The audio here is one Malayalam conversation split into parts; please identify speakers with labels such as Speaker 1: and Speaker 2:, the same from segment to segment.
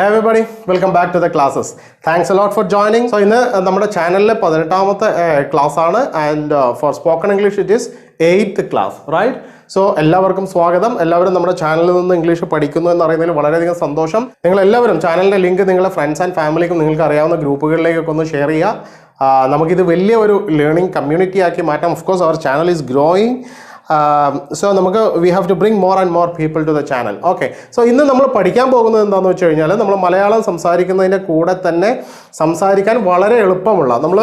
Speaker 1: Hey everybody welcome back to the classes thanks a lot for joining so ഇന്ന് നമ്മുടെ ചാനലിലെ പതിനെട്ടാമത്തെ ക്ലാസ് ആണ്. And for spoken English it is eighth class right so എല്ലാവർക്കും സ്വാഗതം. എല്ലാവരും നമ്മുടെ ചാനലിൽ നിന്ന് ഇംഗ്ലീഷ് പഠിക്കുന്നു എന്ന് അറിയുന്നതിൽ വളരെയധികം സന്തോഷം. നിങ്ങൾ എല്ലാവരും ചാനലിന്റെ ലിങ്ക് നിങ്ങളുടെ ഫ്രണ്ട്സ് ആൻഡ് ഫാമിലിക്കും നിങ്ങൾക്ക് അറിയാവുന്ന ഗ്രൂപ്പുകളിലേക്കൊക്കെ ഒന്ന് ഷെയർ ചെയ്യുക. ആ, നമുക്കിത് വലിയ ഒരു ലേണിംഗ് കമ്മ്യൂണിറ്റി ആക്കി മാറ്റാം. Of course our channel is growing so നമുക്ക് we have to bring more and more people to the channel okay so ഇന്ന് നമ്മൾ പഠിക്കാൻ പോകുന്നത് എന്താണെന്ന് വെച്ച് കഴിഞ്ഞാൽ നമ്മൾ മലയാളം സംസാരിക്കുന്നതിന്റെ കൂടെ തന്നെ സംസാരിക്കാൻ വളരെ എളുപ്പമുള്ള നമ്മൾ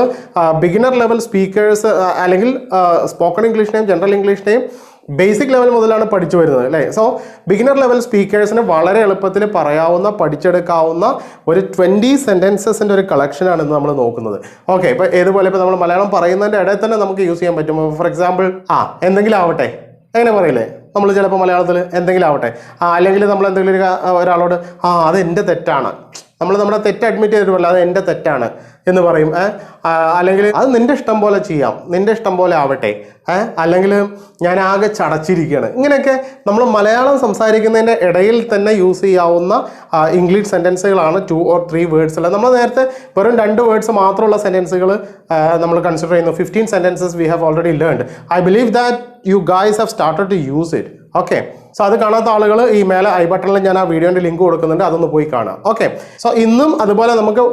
Speaker 1: ബിഗിനർ ലെവൽ സ്പീക്കേഴ്സ് അല്ലെങ്കിൽ സ്പോക്കൺ ഇംഗ്ലീഷിനെയും ജനറൽ ഇംഗ്ലീഷിനെയും ബേസിക് ലെവൽ മുതലാണ് പഠിച്ചു വരുന്നത് അല്ലേ? സോ ബിഗിനർ ലെവൽ സ്പീക്കേഴ്സിന് വളരെ എളുപ്പത്തിൽ പറയാവുന്ന പഠിച്ചെടുക്കാവുന്ന ഒരു ട്വന്റി സെന്റൻസസിന്റെ ഒരു കളക്ഷനാണ് ഇന്ന് നമ്മൾ നോക്കുന്നത്. ഓക്കെ ഇപ്പോൾ ഏതുപോലെ ഇപ്പോൾ നമ്മൾ മലയാളം പറയുന്നതിന്റെ ഇടയിൽ തന്നെ നമുക്ക് യൂസ് ചെയ്യാൻ പറ്റും. ഫോർ എക്സാമ്പിൾ ആ എന്തെങ്കിലും ആവട്ടെ. എങ്ങനെ പറയില്ലേ? നമ്മൾ ചിലപ്പോൾ മലയാളത്തിൽ എന്തെങ്കിലും ആവട്ടെ. അല്ലെങ്കിൽ നമ്മൾ എന്തെങ്കിലും ഒരു ഒരാളോട് ആ അത് എന്റെ തെറ്റാണ്. നമ്മൾ നമ്മുടെ തെറ്റ് അഡ്മിറ്റ് ചെയ്തിട്ടുമല്ല അത് എന്റെ തെറ്റാണ് എന്ന് പറയും. അല്ലെങ്കിൽ അത് നിന്റെ ഇഷ്ടം പോലെ ചെയ്യാം നിന്റെ ഇഷ്ടം പോലെ ആവട്ടെ. അല്ലെങ്കിൽ ഞാൻ ആകെ ചടച്ചിരിക്കുകയാണ്. ഇങ്ങനെയൊക്കെ നമ്മൾ മലയാളം സംസാരിക്കുന്നതിന്റെ ഇടയിൽ തന്നെ യൂസ് ചെയ്യാവുന്ന ഇംഗ്ലീഷ് സെന്റൻസുകളാണ് ടു ഓർ ത്രീ വേർഡ്സ് അല്ല നമ്മൾ നേരത്തെ വെറും രണ്ട് വേർഡ്സ് മാത്രമുള്ള സെന്റൻസുകൾ നമ്മൾ കൺസിഡർ ചെയ്യുന്നു. Fifteen sentences we have already learned I believe that you guys have started to use it okay so അത് കാണാത്ത ആളുകൾ ഈ മേലെ ഐ ബട്ടണിൽ ഞാൻ ആ വീഡിയോന്റെ ലിങ്ക് കൊടുക്കുന്നുണ്ട് അതൊന്ന് പോയി കാണാം ഓക്കെ സോ ഇന്നും അതുപോലെ നമുക്ക്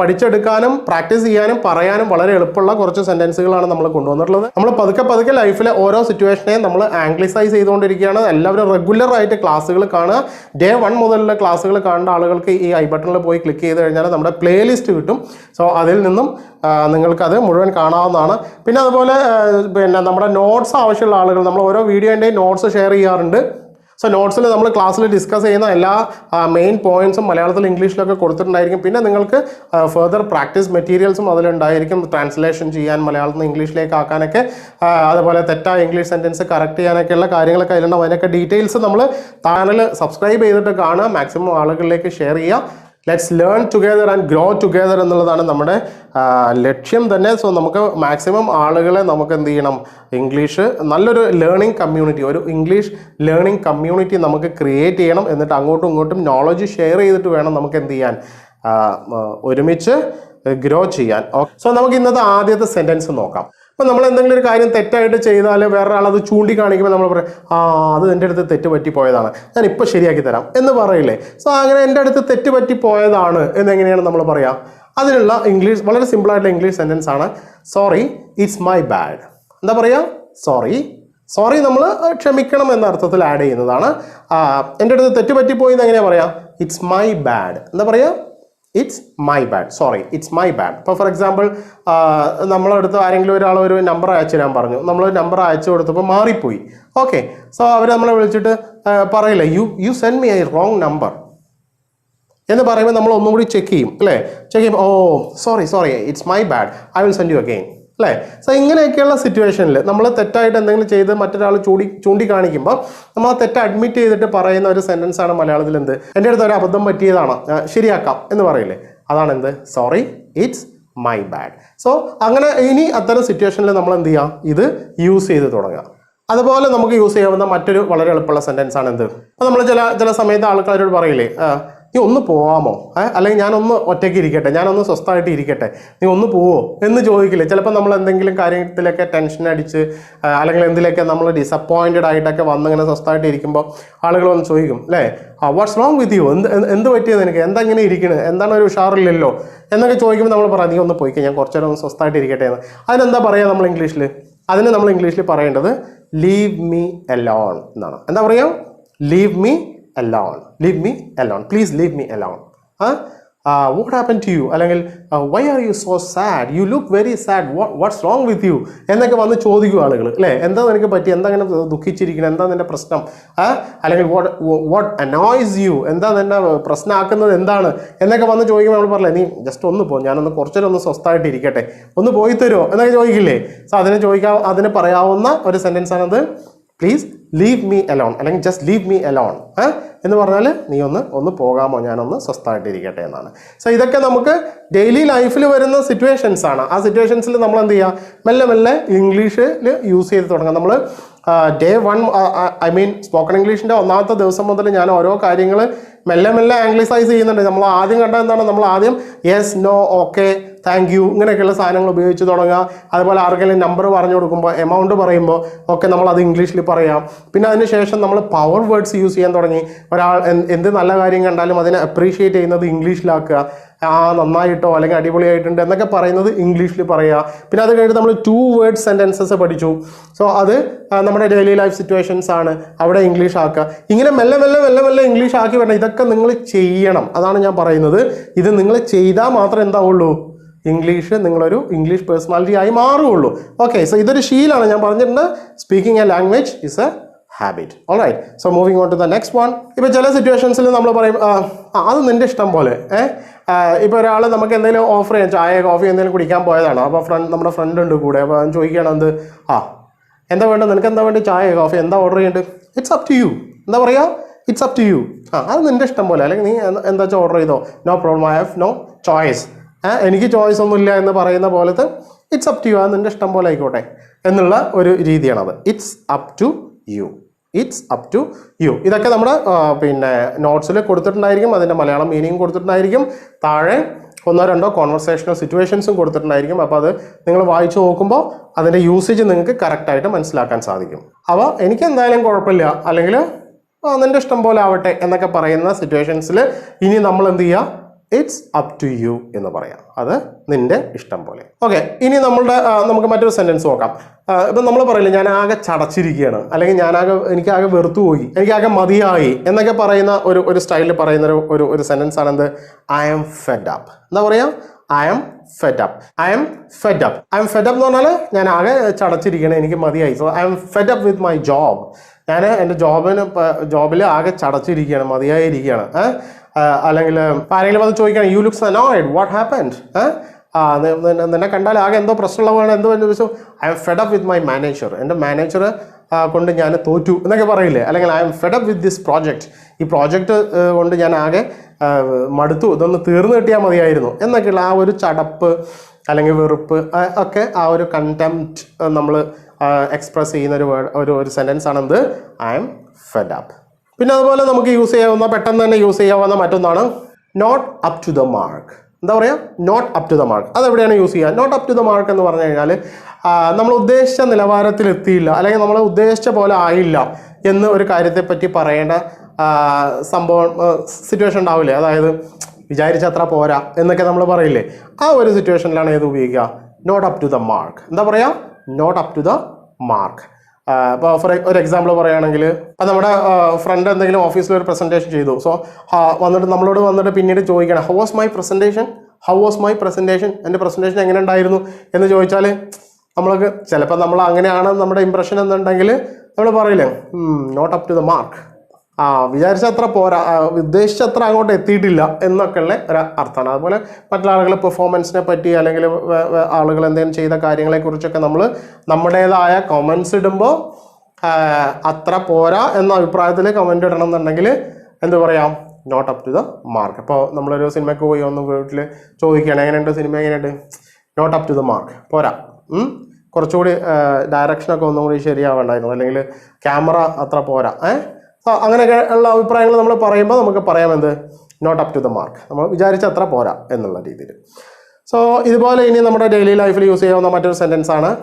Speaker 1: പഠിച്ചെടുക്കാനും പ്രാക്ടീസ് ചെയ്യാനും പറയാനും വളരെ എളുപ്പമുള്ള കുറച്ച് സെന്റൻസുകളാണ് നമ്മൾ കൊണ്ടുവന്നിട്ടുള്ളത്. നമ്മൾ പതുക്കെ പതുക്കെ ലൈഫിലെ ഓരോ സിറ്റുവേഷനെയും നമ്മൾ ആംഗ്ലിസൈസ് ചെയ്തുകൊണ്ടിരിക്കുകയാണ്. എല്ലാവരും റെഗുലർ ആയിട്ട് ക്ലാസ്സുകൾ കാണുക. ഡേ വൺ മുതലുള്ള ക്ലാസ്സുകൾ കാണേണ്ട ആളുകൾക്ക് ഈ ഐ ബട്ടണിൽ പോയി ക്ലിക്ക് ചെയ്ത് കഴിഞ്ഞാൽ നമ്മുടെ പ്ലേലിസ്റ്റ് കിട്ടും. സോ അതിൽ നിന്നും നിങ്ങൾക്കത് മുഴുവൻ കാണാവുന്നതാണ്. പിന്നെ അതുപോലെ പിന്നെ നമ്മുടെ നോട്ട്സ് ആവശ്യമുള്ള ആളുകൾ നമ്മൾ ഓരോ വീഡിയോന്റെയും നോട്ട്സ് ഷെയർ ചെയ്യാറുണ്ട്. സോ നോട്ട്സിൽ നമ്മൾ ക്ലാസ്സിൽ ഡിസ്കസ് ചെയ്യുന്ന എല്ലാ മെയിൻ പോയിന്റ്സും മലയാളത്തിൽ ഇംഗ്ലീഷിലൊക്കെ കൊടുത്തിട്ടുണ്ടായിരിക്കും. പിന്നെ നിങ്ങൾക്ക് ഫെർദർ പ്രാക്ടീസ് മെറ്റീരിയൽസും അതിലുണ്ടായിരിക്കും. ട്രാൻസ്ലേഷൻ ചെയ്യാൻ മലയാളത്തിൽ നിന്ന് ഇംഗ്ലീഷിലേക്ക് ആക്കാനൊക്കെ അതുപോലെ തെറ്റായ ഇംഗ്ലീഷ് സെന്റൻസ് കറക്റ്റ് ചെയ്യാനൊക്കെയുള്ള കാര്യങ്ങളൊക്കെ അതിലുണ്ടാവും. അതിനൊക്കെ ഡീറ്റെയിൽസ് നമ്മൾ ചാനൽ സബ്സ്ക്രൈബ് ചെയ്തിട്ട് കാണുക. മാക്സിമം ആളുകളിലേക്ക് ഷെയർ ചെയ്യുക. Let's learn together and grow together എന്നുള്ളതാണ് നമ്മുടെ ലക്ഷ്യം തന്നെ. സോ നമുക്ക് മാക്സിമം ആളുകളെ നമുക്ക് എന്ത് ചെയ്യണം? ഇംഗ്ലീഷ് നല്ലൊരു ലേണിംഗ് കമ്മ്യൂണിറ്റി ഒരു ഇംഗ്ലീഷ് ലേണിംഗ് കമ്മ്യൂണിറ്റി നമുക്ക് ക്രിയേറ്റ് ചെയ്യണം. എന്നിട്ട് അങ്ങോട്ടും ഇങ്ങോട്ടും നോളജ് ഷെയർ ചെയ്തിട്ട് വേണം നമുക്ക് എന്ത് ചെയ്യാൻ? ഒരുമിച്ച് ഗ്രോ ചെയ്യാൻ. സോ നമുക്ക് ഇന്നത്തെ ആദ്യത്തെ സെന്റൻസ് നോക്കാം. അപ്പോൾ നമ്മൾ എന്തെങ്കിലും ഒരു കാര്യം തെറ്റായിട്ട് ചെയ്താൽ വേറൊരാൾ അത് ചൂണ്ടിക്കാണിക്കുമ്പോൾ നമ്മൾ പറയും ആ അത് എന്റെ അടുത്ത് തെറ്റ് പറ്റിപ്പോയതാണ് ഞാൻ ഇപ്പോൾ ശരിയാക്കി തരാം. എന്ന് പറയില്ലേ? സോ അങ്ങനെ എന്റെ അടുത്ത് തെറ്റ് പറ്റിപ്പോയതാണ് എന്നെങ്ങനെയാണ് നമ്മൾ പറയുക അതിനുള്ള ഇംഗ്ലീഷ് വളരെ സിമ്പിളായിട്ടുള്ള ഇംഗ്ലീഷ് സെന്റൻസ് ആണ് സോറി ഇറ്റ്സ് മൈ ബാഡ് എന്താ പറയുക സോറി സോറി നമ്മൾ ക്ഷമിക്കണം എന്ന അർത്ഥത്തിൽ ആഡ് ചെയ്യുന്നതാണ്. എന്റെ അടുത്ത് തെറ്റ് പറ്റിപ്പോയി എന്ന് എങ്ങനെയാണ് പറയാം? ഇറ്റ്സ് മൈ ബാഡ് എന്താ പറയുക it's my bad sorry it's my bad ഇപ്പോൾ ഫോർ എക്സാമ്പിൾ നമ്മളടുത്ത് ആരെങ്കിലും ഒരാൾ ഒരു നമ്പർ അയച്ചു തരാൻ പറഞ്ഞു. നമ്മൾ നമ്പർ അയച്ചു കൊടുത്തപ്പോൾ മാറിപ്പോയി. ഓക്കെ സോ അവർ നമ്മളെ വിളിച്ചിട്ട് പറയില്ല you you send me I wrong number എന്ന് പറയുമ്പോൾ നമ്മൾ ഒന്നും കൂടി ചെക്ക് ചെയ്യും അല്ലേ? ചെക്ക് ചെയ്യും ഓ sorry sorry it's my bad I will send you again അല്ലേ? സോ ഇങ്ങനെയൊക്കെയുള്ള സിറ്റുവേഷനിൽ നമ്മൾ തെറ്റായിട്ട് എന്തെങ്കിലും ചെയ്ത് മറ്റൊരാൾ ചൂണ്ടി ചൂണ്ടിക്കാണിക്കുമ്പോൾ നമ്മൾ ആ തെറ്റ് അഡ്മിറ്റ് ചെയ്തിട്ട് പറയുന്ന ഒരു സെന്റൻസാണ് മലയാളത്തിൽ എന്ത് എന്റെ അടുത്ത് ഒരു അബദ്ധം പറ്റിയതാണ്. ശരിയാക്കാം എന്ന് പറയില്ലേ? അതാണ് എന്ത് sorry it's my bad so അങ്ങനെ ഇനി അത്തരം സിറ്റുവേഷനിൽ നമ്മൾ എന്ത് ചെയ്യാം? ഇത് യൂസ് ചെയ്ത് തുടങ്ങാം. അതുപോലെ നമുക്ക് യൂസ് ചെയ്യാവുന്ന മറ്റൊരു വളരെ എളുപ്പമുള്ള സെന്റൻസാണ് എന്ത് അപ്പോൾ നമ്മൾ ചില ചില സമയത്ത് ആൾക്കാരോട് പറയില്ലേ? നീ ഒന്ന് പോവാമോ? അല്ലെങ്കിൽ ഞാനൊന്ന് ഒറ്റയ്ക്ക് ഇരിക്കട്ടെ. ഞാനൊന്ന് സ്വസ്ഥമായിട്ട് ഇരിക്കട്ടെ. നീ ഒന്ന് പോവോ? എന്ന് ചോദിക്കില്ലേ. ചിലപ്പോൾ നമ്മൾ എന്തെങ്കിലും കാര്യത്തിലൊക്കെ ടെൻഷൻ അടിച്ച് അല്ലെങ്കിൽ എന്തിലൊക്കെ നമ്മൾ ഡിസപ്പോയിന്റഡ് ആയിട്ടൊക്കെ വന്നിങ്ങനെ സ്വസ്ഥമായിട്ട് ഇരിക്കുമ്പോൾ ആളുകൾ വന്ന് ചോദിക്കും അല്ലേ വാട്ട്സ് റോങ് വിത്ത് യു എന്ത് എന്ത് എന്ത് പറ്റിയത് നിനക്ക്? എന്താ ഇങ്ങനെ ഇരിക്കണത് എന്താണ് ഒരു ഉഷാറില്ലല്ലോ? എന്നൊക്കെ ചോദിക്കുമ്പോൾ നമ്മൾ പറയാം നീ ഒന്ന് പോയിക്കാം ഞാൻ കുറച്ചു നേരം ഒന്ന് സ്വസ്ഥമായിട്ട് ഇരിക്കട്ടെ എന്ന്. അതിനെന്താ പറയുക നമ്മൾ ഇംഗ്ലീഷിൽ അതിന് നമ്മൾ ഇംഗ്ലീഷിൽ പറയേണ്ടത് ലീവ് മീ എലോൺ എന്നാണ്. എന്താ പറയുക leave me alone leave me alone please leave me alone what happen to you അല്ലെങ്കിൽ why are you so sad you look very sad what's wrong with you എന്നൊക്കെ വന്ന് ചോദിക്കും ആളുകൾ അല്ലേ എന്താ നിനക്ക് പറ്റി? എന്താ അങ്ങനെ ദുഃഖിച്ചിരിക്കുന്നത് എന്താ നിന്റെ പ്രശ്നം? ആ? അല്ലെങ്കിൽ വാട്ട് വാട്ട് അനോയ്സ് യു എന്താ നിന്നെ പ്രശ്നമാക്കുന്നത് എന്താണ്? എന്നൊക്കെ വന്ന് ചോദിക്കുമ്പോൾ നമ്മൾ പറയില്ലേ നീ ജസ്റ്റ് ഒന്ന് പോ. ഞാനൊന്ന് കുറച്ചേരം ഒന്ന് സ്വസ്ഥമായിട്ട് ഇരിക്കട്ടെ. ഒന്ന് പോയി തരുമോ എന്നൊക്കെ ചോദിക്കില്ലേ? സോ അതിനെ ചോദിക്കാൻ അതിന് പറയാവുന്ന ഒരു സെന്റൻസ് ആണത്. പ്ലീസ് ലീവ് മീ അലോൺ അല്ലെങ്കിൽ ജസ്റ്റ് ലീവ് മീ അലോൺ എന്ന് പറഞ്ഞാൽ നീ ഒന്ന് ഒന്ന് പോകാമോ? ഞാനൊന്ന് സ്വസ്ഥമായിട്ടിരിക്കട്ടെ എന്നാണ്. സോ ഇതൊക്കെ നമുക്ക് ഡെയിലി ലൈഫിൽ വരുന്ന സിറ്റുവേഷൻസ് ആണ്. ആ സിറ്റുവേഷൻസിൽ നമ്മൾ എന്ത് ചെയ്യുക? മെല്ലെ മെല്ലെ ഇംഗ്ലീഷിൽ യൂസ് ചെയ്ത് തുടങ്ങാം. നമ്മൾ day one I mean spoken ഇംഗ്ലീഷിന്റെ ഒന്നാമത്തെ ദിവസം മുതൽ ഞാൻ ഓരോ കാര്യങ്ങൾ മെല്ലെ മെല്ലെ ആംഗ്ലിസൈസ് ചെയ്യുന്നുണ്ട്. നമ്മൾ ആദ്യം കണ്ട എന്താണ്? നമ്മൾ ആദ്യം yes no okay thank you ഇങ്ങനെയൊക്കെയുള്ള സാധനങ്ങൾ ഉപയോഗിച്ച് തുടങ്ങുക. അതുപോലെ ആർക്കെങ്കിലും നമ്പർ പറഞ്ഞു കൊടുക്കുമ്പോൾ എമൗണ്ട് പറയുമ്പോൾ ഒക്കെ നമ്മൾ അത് ഇംഗ്ലീഷിൽ പറയാം. പിന്നെ അതിന് ശേഷം നമ്മൾ പവർ വേർഡ്സ് യൂസ് ചെയ്യാൻ തുടങ്ങി. ഒരാൾ എന്ത് നല്ല കാര്യം കണ്ടാലും അതിനെ അപ്രീഷിയേറ്റ് ചെയ്യുന്നത് ഇംഗ്ലീഷിലാക്കുക ആ നന്നായിട്ടോ അല്ലെങ്കിൽ അടിപൊളിയായിട്ടുണ്ട് എന്നൊക്കെ പറയുന്നത് ഇംഗ്ലീഷിൽ പറയുക പിന്നെ അത് കഴിഞ്ഞിട്ട് നമ്മൾ ടു വേർഡ് സെന്റൻസസ് പഠിച്ചു. സോ അത് നമ്മുടെ ഡെയിലി ലൈഫ് സിറ്റുവേഷൻസ് ആണ് അവിടെ ഇംഗ്ലീഷ് ആക്കുക ഇങ്ങനെ മെല്ലെ മെല്ലെ മെല്ലെ മെല്ലെ ഇംഗ്ലീഷ് ആക്കി വേണം ഇതൊക്കെ നിങ്ങൾ ചെയ്യണം. അതാണ് ഞാൻ പറയുന്നത്. ഇത് നിങ്ങൾ ചെയ്താൽ മാത്രം എന്താവുള്ളൂ? ഇംഗ്ലീഷ് നിങ്ങളൊരു ഇംഗ്ലീഷ് പേഴ്സണാലിറ്റി ആയി മാറുകയുള്ളൂ ഓക്കെ സോ ഇതൊരു ശീലാണ്. ഞാൻ പറഞ്ഞിട്ടുണ്ട് speaking a language is a habit all right so moving on to the next one ഇപ്പോൾ ചില സിറ്റുവേഷൻസിൽ നമ്മൾ പറയും അത് നിന്റെ ഇഷ്ടം പോലെ. ഏഹ് ഇപ്പോൾ ഒരാൾ നമുക്ക് എന്തെങ്കിലും ഓഫർ ചെയ്യാം. ചായ കോഫി എന്തെങ്കിലും കുടിക്കാൻ പോയതാണ്? അപ്പോൾ ഫ്രണ്ട് നമ്മുടെ ഫ്രണ്ട് ഉണ്ട് കൂടെ. അപ്പോൾ അവൻ ചോദിക്കുകയാണ് എന്ത്? ആ എന്താ വേണ്ടത്? നിനക്ക് എന്താ വേണ്ടത്? ചായ കോഫി എന്താ ഓർഡർ ചെയ്യേണ്ടത്? ഇറ്റ്സ് അപ് ടു യു എന്താ പറയുക ഇറ്റ്സ് അപ് ടു യു ആ അത് നിന്റെ ഇഷ്ടം പോലെ. അല്ലെങ്കിൽ നീ എന്താ വെച്ചാൽ ഓർഡർ ചെയ്തോ? No problem I have no choice എനിക്ക് ചോയ്സ് ഒന്നുമില്ല എന്ന് പറയുന്ന പോലത്തെ ഇറ്റ്സ് അപ് ടു യു അത് നിന്റെ ഇഷ്ടം പോലെ ആയിക്കോട്ടെ എന്നുള്ള ഒരു രീതിയാണത്. It's up to you it's up to you ഇതൊക്കെ നമ്മുടെ പിന്നെ നോട്ട്സിൽ കൊടുത്തിട്ടുണ്ടായിരിക്കും. അതിന്റെ മലയാളം മീനിങ് കൊടുത്തിട്ടുണ്ടായിരിക്കും. താഴെ ഒന്നോ രണ്ടോ കോൺവെർസേഷനോ സിറ്റുവേഷൻസും കൊടുത്തിട്ടുണ്ടായിരിക്കും. അപ്പോൾ അത് നിങ്ങൾ വായിച്ചു നോക്കുമ്പോൾ അതിന്റെ യൂസേജ് നിങ്ങൾക്ക് കറക്റ്റായിട്ട് മനസ്സിലാക്കാൻ സാധിക്കും. അപ്പോൾ എനിക്ക് എന്തായാലും കുഴപ്പമില്ല. അല്ലെങ്കിൽ നിന്റെ ഇഷ്ടം പോലെ ആവട്ടെ എന്നൊക്കെ പറയുന്ന സിറ്റുവേഷൻസിൽ ഇനി നമ്മൾ എന്ത് ചെയ്യുക ഇറ്റ്സ് അപ് ടു യു എന്ന് പറയാം. അത് നിന്റെ ഇഷ്ടം പോലെ. ഓക്കെ ഇനി നമ്മളുടെ നമുക്ക് മറ്റൊരു സെന്റൻസ് നോക്കാം. ഇപ്പം നമ്മൾ പറയില്ല ഞാൻ ആകെ ചടച്ചിരിക്കുകയാണ്. അല്ലെങ്കിൽ ഞാനാകെ എനിക്കാകെ വെറുത്തു പോയി. എനിക്കാകെ മതിയായി എന്നൊക്കെ പറയുന്ന ഒരു ഒരു സ്റ്റൈലിൽ പറയുന്ന ഒരു ഒരു സെന്റൻസ് ആണ് എന്ത്? ഐ ആം ഫെഡ് അപ്പ് എന്താ പറയുക I'm fed up I'm fed up I'm fed up എന്ന് പറഞ്ഞാൽ ഞാൻ ആകെ ചടച്ചിരിക്കുകയാണ് എനിക്ക് മതിയായി. So I'm fed up with my job ഞാൻ എന്റെ ജോബിന് ജോബിൽ ആകെ ചടച്ചിരിക്കുകയാണ് മതിയായിരിക്കുകയാണ് അല്ലെങ്കിൽ ആരെങ്കിലും അത് ചോദിക്കണം you looks annoyed what happened ആ നിന്നെ കണ്ടാൽ ആകെ എന്തോ പ്രശ്നമുള്ളതാണ് എന്തോ എന്ന് ചോദിച്ചു I'm fed up with my manager എന്റെ മാനേജർ കൊണ്ട് ഞാൻ തോറ്റു എന്നൊക്കെ പറയില്ലേ? അല്ലെങ്കിൽ I'm fed up with this project ഈ പ്രോജക്റ്റ് കൊണ്ട് ഞാൻ ആകെ മടുത്തു. ഇതൊന്ന് തീർന്നു കിട്ടിയാൽ മതിയായിരുന്നു എന്നൊക്കെയുള്ള ആ ഒരു ചടപ്പ് അല്ലെങ്കിൽ വെറുപ്പ് ഒക്കെ ആ ഒരു കണ്ടംപ്റ്റ് നമ്മൾ എക്സ്പ്രസ് ചെയ്യുന്ന ഒരു വേർഡ് ഒരു ഒരു സെന്റൻസ് ആണെന്ത്? ഐ എം ഫെഡ് അപ്പ് പിന്നെ അതുപോലെ നമുക്ക് യൂസ് ചെയ്യാവുന്ന പെട്ടെന്ന് തന്നെ യൂസ് ചെയ്യാവുന്ന മറ്റൊന്നാണ് not up to the mark എന്താ പറയുക not up to the mark അതെവിടെയാണ് യൂസ് ചെയ്യുക? Not up to the mark എന്ന് പറഞ്ഞു കഴിഞ്ഞാൽ നമ്മൾ ഉദ്ദേശിച്ച നിലവാരത്തിൽ എത്തിയില്ല അല്ലെങ്കിൽ നമ്മൾ ഉദ്ദേശിച്ച പോലെ ആയില്ല എന്ന് ഒരു കാര്യത്തെപ്പറ്റി പറയേണ്ട സംഭവം സിറ്റുവേഷൻ ഉണ്ടാവില്ലേ? അതായത് വിചാരിച്ചത്ര പോരാ എന്നൊക്കെ നമ്മൾ പറയില്ലേ? ആ ഒരു സിറ്റുവേഷനിലാണ് ഏത് ഉപയോഗിക്കുക? Not up to the mark എന്താ പറയുക not up to the mark ഇപ്പോൾ ഫോർ ഒരു എക്സാമ്പിൾ പറയുകയാണെങ്കിൽ അത് നമ്മുടെ ഫ്രണ്ട് എന്തെങ്കിലും ഓഫീസിൽ ഒരു പ്രസന്റേഷൻ ചെയ്തു. സോ വന്നിട്ട് നമ്മളോട് വന്നിട്ട് പിന്നീട് ചോദിക്കണം how was my presentation how was my presentation എന്റെ പ്രസന്റേഷൻ എങ്ങനെ ഉണ്ടായിരുന്നു? എന്ന് ചോദിച്ചാൽ നമ്മൾക്ക് ചിലപ്പോൾ നമ്മൾ അങ്ങനെയാണ് നമ്മുടെ ഇമ്പ്രഷൻ എന്നുണ്ടെങ്കിൽ നമ്മൾ പറയില്ലേ not up to the mark ആ വിചാരിച്ചത്ര പോരാ ഉദ്ദേശിച്ചത്ര അങ്ങോട്ട് എത്തിയിട്ടില്ല എന്നൊക്കെയുള്ള ഒരു അർത്ഥമാണ്. അതുപോലെ മറ്റുള്ള ആളുകൾ പെർഫോമൻസിനെ പറ്റി അല്ലെങ്കിൽ ആളുകൾ എന്തെങ്കിലും ചെയ്ത കാര്യങ്ങളെക്കുറിച്ചൊക്കെ നമ്മൾ നമ്മുടേതായ കമൻസ് ഇടുമ്പോൾ അത്ര പോരാ എന്ന അഭിപ്രായത്തിൽ കമന്റ് ഇടണം എന്നുണ്ടെങ്കിൽ എന്ത് പറയാം not up to the mark അപ്പോൾ നമ്മളൊരു സിനിമയ്ക്ക് പോയി ഒന്ന് വീട്ടിൽ ചോദിക്കുകയാണ് എങ്ങനെയുണ്ട് സിനിമ? എങ്ങനെയുണ്ട്? Not up to the mark പോരാ. കുറച്ചുകൂടി ഡയറക്ഷനൊക്കെ ഒന്നും കൂടി ശരിയാവേണ്ടായിരുന്നു. അല്ലെങ്കിൽ ക്യാമറ അത്ര പോരാ. ഏഹ് അങ്ങനെയൊക്കെ ഉള്ള അഭിപ്രായങ്ങൾ നമ്മൾ പറയുമ്പോൾ നമുക്ക് പറയാം എന്ത്? Not up to the mark നമ്മൾ വിചാരിച്ച അത്ര പോരാ എന്നുള്ള രീതിയിൽ. സോ ഇതുപോലെ ഇനി നമ്മുടെ ഡെയിലി ലൈഫിൽ യൂസ് ചെയ്യാവുന്ന മറ്റൊരു സെന്റൻസ് ആണ്.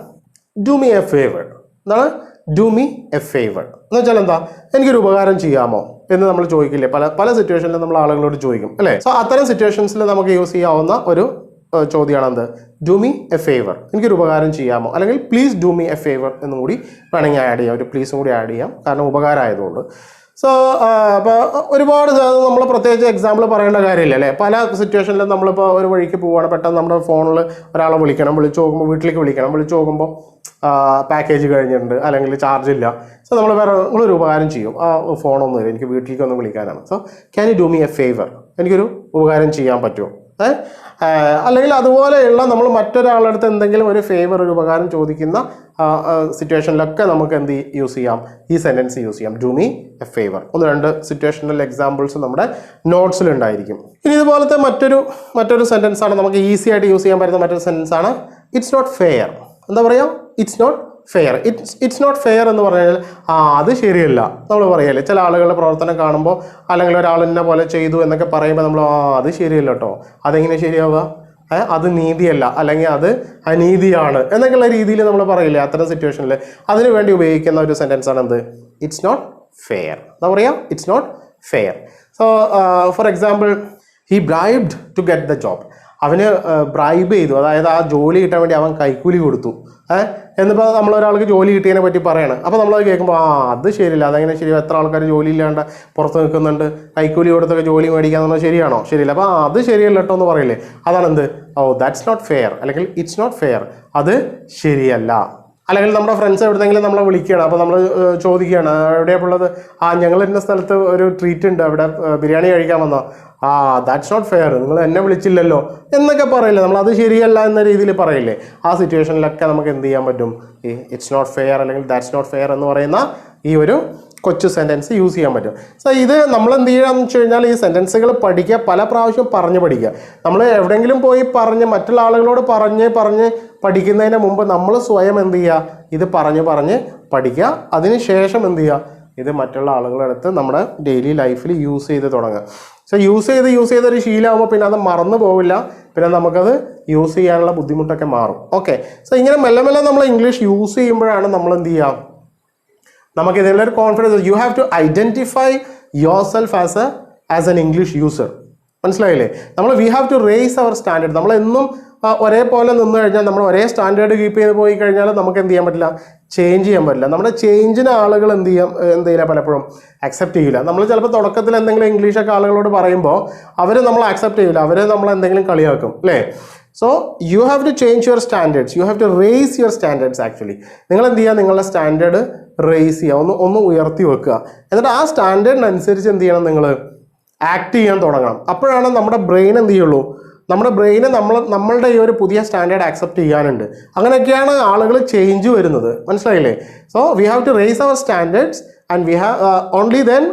Speaker 1: ഡു മീ എ ഫേവർ എന്താണ്? ഡു മീ എ ഫേവർ എന്ന് വെച്ചാൽ എന്താ? എനിക്കൊരു ഉപകാരം ചെയ്യാമോ? എന്ന് നമ്മൾ ചോദിക്കില്ലേ? പല പല സിറ്റുവേഷനിലും നമ്മൾ ആളുകളോട് ചോദിക്കും അല്ലേ? സോ അത്തരം സിറ്റുവേഷൻസിൽ നമുക്ക് യൂസ് ചെയ്യാവുന്ന ഒരു ചോദ്യമാണ് എന്ത് ഡു മീ എ ഫേവർ എനിക്കൊരു ഉപകാരം ചെയ്യാമോ? അല്ലെങ്കിൽ please do me a favour എന്നും കൂടി വേണമെങ്കിൽ ആഡ് ചെയ്യാം. ഒരു പ്ലീസും കൂടി ആഡ് ചെയ്യാം. കാരണം ഉപകാരം ആയതുകൊണ്ട് സോ അപ്പോൾ ഒരുപാട് നമ്മൾ പ്രത്യേകിച്ച് എക്സാമ്പിൾ പറയേണ്ട കാര്യമില്ല അല്ലേ? പല സിറ്റുവേഷനിലും നമ്മളിപ്പോൾ ഒരു വഴിക്ക് പോവുകയാണ് പെട്ടെന്ന് നമ്മുടെ ഫോണിൽ ഒരാളെ വിളിക്കണം വിളിച്ചു നോക്കുമ്പോൾ വീട്ടിലേക്ക് വിളിക്കണം വിളിച്ചു നോക്കുമ്പോൾ പാക്കേജ് കഴിഞ്ഞിട്ടുണ്ട് അല്ലെങ്കിൽ ചാർജ് ഇല്ല. സോ നമ്മൾ വേറെ നിങ്ങളൊരു ഉപകാരം ചെയ്യും. ആ ഫോണൊന്നും ഇല്ല എനിക്ക് വീട്ടിലേക്ക് ഒന്ന് വിളിക്കാനാണ്. So can you do me a favour എനിക്കൊരു ഉപകാരം ചെയ്യാൻ പറ്റുമോ? അല്ലെങ്കിൽ അതുപോലെയുള്ള നമ്മൾ മറ്റൊരാളുടെ അടുത്ത് എന്തെങ്കിലും ഒരു ഫേവർ ഒരു ഉപകാരം ചോദിക്കുന്ന സിറ്റുവേഷനിലൊക്കെ നമുക്ക് എന്ത് യൂസ് ചെയ്യാം. ഈ സെന്റൻസ് യൂസ് ചെയ്യാം. ഡു മീ എ ഫേവർ ഒന്ന് രണ്ട് സിറ്റുവേഷണൽ എക്സാമ്പിൾസ് നമ്മുടെ നോട്ട്സിലുണ്ടായിരിക്കും ഇനി ഇതുപോലത്തെ മറ്റൊരു മറ്റൊരു സെന്റൻസാണ് നമുക്ക് ഈസി ആയിട്ട് യൂസ് ചെയ്യാൻ പറ്റുന്ന മറ്റൊരു സെന്റൻസാണ് ഇറ്റ്സ് നോട്ട് ഫെയർ എന്താ പറയുക it's not fair it's it's not fair എന്ന് പറഞ്ഞാൽ ആ അത് ശരിയല്ല. നമ്മൾ പറയല്ലേ ചില ആളുകളുടെ പ്രവർത്തനം കാണുമ്പോൾ അല്ലെങ്കിൽ ഒരാൾ എന്നെ പോലെ ചെയ്തു എന്നൊക്കെ പറയുമ്പോൾ നമ്മൾ ആ അത് ശരിയല്ല കേട്ടോ അതെങ്ങനെ ശരിയാവുക? അത് നീതിയല്ല. അല്ലെങ്കിൽ അത് അനീതിയാണ്. എന്നൊക്കെയുള്ള രീതിയിൽ നമ്മൾ പറയില്ലേ അത്തരം സിറ്റുവേഷനിൽ അതിനു വേണ്ടി ഉപയോഗിക്കുന്ന ഒരു സെന്റൻസ് ആണ് എന്ത്? ഇറ്റ്സ് നോട്ട് ഫെയർ എന്താ പറയുക it's not fair so for example he bribed to get the job അവന് ബ്രൈബ് ചെയ്തു. അതായത് ആ ജോലി കിട്ടാൻ വേണ്ടി അവൻ കൈക്കൂലി കൊടുത്തു. ഏഹ് എന്നിപ്പോൾ നമ്മൾ ഒരാൾക്ക് ജോലി കിട്ടിയതിനെ പറ്റി പറയണം. അപ്പോൾ നമ്മളത് കേൾക്കുമ്പോൾ ആ അത് ശരിയല്ല. അതെങ്ങനെ ശരി? എത്ര ആൾക്കാർ ജോലി ഇല്ലാണ്ട് പുറത്ത് നിൽക്കുന്നുണ്ട്. കൈക്കൂലി കൊടുത്തൊക്കെ ജോലി മേടിക്കുക എന്ന് പറഞ്ഞാൽ ശരിയാണോ? ശരിയല്ല. അപ്പോൾ അത് ശരിയല്ല കേട്ടോ എന്ന് പറയില്ലേ? അതാണ് എന്ത് ഓ ദാറ്റ്സ് നോട്ട് ഫെയർ അല്ലെങ്കിൽ ഇറ്റ്സ് നോട്ട് ഫെയർ അത് ശരിയല്ല. അല്ലെങ്കിൽ നമ്മുടെ ഫ്രണ്ട്സ് എവിടെന്നെങ്കിലും നമ്മളെ വിളിക്കുകയാണ്. അപ്പോൾ നമ്മൾ ചോദിക്കുകയാണ്. എവിടെയാണ് ഉള്ളത്? ആ ഞങ്ങൾ ഇന്ന സ്ഥലത്ത് ഒരു ട്രീറ്റ് ഉണ്ട്. അവിടെ ബിരിയാണി കഴിക്കാൻ വന്നോ? ആ ദാറ്റ്സ് നോട്ട് ഫെയർ നിങ്ങൾ എന്നെ വിളിച്ചില്ലല്ലോ എന്നൊക്കെ പറയില്ലേ? നമ്മൾ അത് ശരിയല്ല എന്ന രീതിയിൽ പറയില്ലേ? ആ സിറ്റുവേഷനിലൊക്കെ നമുക്ക് എന്ത് ചെയ്യാൻ പറ്റും? ഈ ഇറ്റ്സ് നോട്ട് ഫെയർ അല്ലെങ്കിൽ ദാറ്റ്സ് നോട്ട് ഫെയർ എന്ന് പറയുന്ന ഈ ഒരു കൊച്ചു സെന്റൻസ് യൂസ് ചെയ്യാൻ പറ്റും. സോ ഇത് നമ്മൾ എന്ത് ചെയ്യാന്ന് വെച്ച് കഴിഞ്ഞാൽ ഈ സെന്റൻസുകൾ പഠിക്കുക പല പ്രാവശ്യം പറഞ്ഞ് പഠിക്കുക. നമ്മൾ എവിടെയെങ്കിലും പോയി പറഞ്ഞ് മറ്റുള്ള ആളുകളോട് പറഞ്ഞ് പറഞ്ഞ് പഠിക്കുന്നതിന് മുമ്പ് നമ്മൾ സ്വയം എന്ത് ചെയ്യുക? ഇത് പറഞ്ഞ് പറഞ്ഞ് പഠിക്കുക. അതിന് ശേഷം എന്ത് ചെയ്യുക? ഇത് മറ്റുള്ള ആളുകളെടുത്ത് നമ്മുടെ ഡെയിലി ലൈഫിൽ യൂസ് ചെയ്ത് തുടങ്ങുക സോ യൂസ് ചെയ്ത് യൂസ് ചെയ്ത് ഒരു ശീലമാകുമ്പോൾ പിന്നെ അത് മറന്നു പോവില്ല. പിന്നെ നമുക്കത് യൂസ് ചെയ്യാനുള്ള ബുദ്ധിമുട്ടൊക്കെ മാറും. ഓക്കെ സോ ഇങ്ങനെ മെല്ലെ മെല്ലെ നമ്മൾ ഇംഗ്ലീഷ് യൂസ് ചെയ്യുമ്പോഴാണ് നമ്മൾ എന്ത് ചെയ്യുക നമുക്ക് ഇതിലൊരു confidence you have to identify yourself as a as an English user മനസ്സിലായില്ലേ? നമ്മൾ we have to raise our standard ആ, ഒരേപോലെ നിന്ന് കഴിഞ്ഞാൽ നമ്മൾ ഒരേ സ്റ്റാൻഡേർഡ് കീപ്പ് ചെയ്ത് പോയി കഴിഞ്ഞാൽ നമുക്ക് എന്ത് ചെയ്യാൻ പറ്റില്ല? ചേഞ്ച് ചെയ്യാൻ പറ്റില്ല. നമ്മുടെ ചേഞ്ചിന് ആളുകൾ എന്ത് ചെയ്യാം? എന്ത് ചെയ്യില്ല പലപ്പോഴും? അക്സെപ്റ്റ് ചെയ്യില്ല. നമ്മൾ ചിലപ്പോൾ തുടക്കത്തിൽ എന്തെങ്കിലും ഇംഗ്ലീഷൊക്കെ ആളുകളോട് പറയുമ്പോൾ അവർ നമ്മൾ അക്സെപ്റ്റ് ചെയ്യില്ല. അവർ നമ്മൾ എന്തെങ്കിലും കളിയാക്കും അല്ലേ? So you have to change your standards you have to raise your standards actually നിങ്ങൾ എന്ത് ചെയ്യുക? നിങ്ങളുടെ സ്റ്റാൻഡേർഡ് റേസ് ചെയ്യുക. ഒന്ന് ഒന്ന് ഉയർത്തി വെക്കുക. എന്നിട്ട് ആ സ്റ്റാൻഡേർഡിനനുസരിച്ച് എന്ത് ചെയ്യണം നിങ്ങൾ? ആക്ട് ചെയ്യാൻ തുടങ്ങണം. അപ്പോഴാണ് നമ്മുടെ ബ്രെയിൻ എന്ത് ചെയ്യുള്ളൂ? നമ്മുടെ ബ്രെയിന് നമ്മൾ നമ്മളുടെ ഈ ഒരു പുതിയ സ്റ്റാൻഡേർഡ് ആക്സെപ്റ്റ് ചെയ്യാനുണ്ട്. അങ്ങനെയൊക്കെയാണ് ആളുകൾ ചേഞ്ച് വരുന്നത്. മനസ്സിലായില്ലേ? So we have to raise our standards and we have only then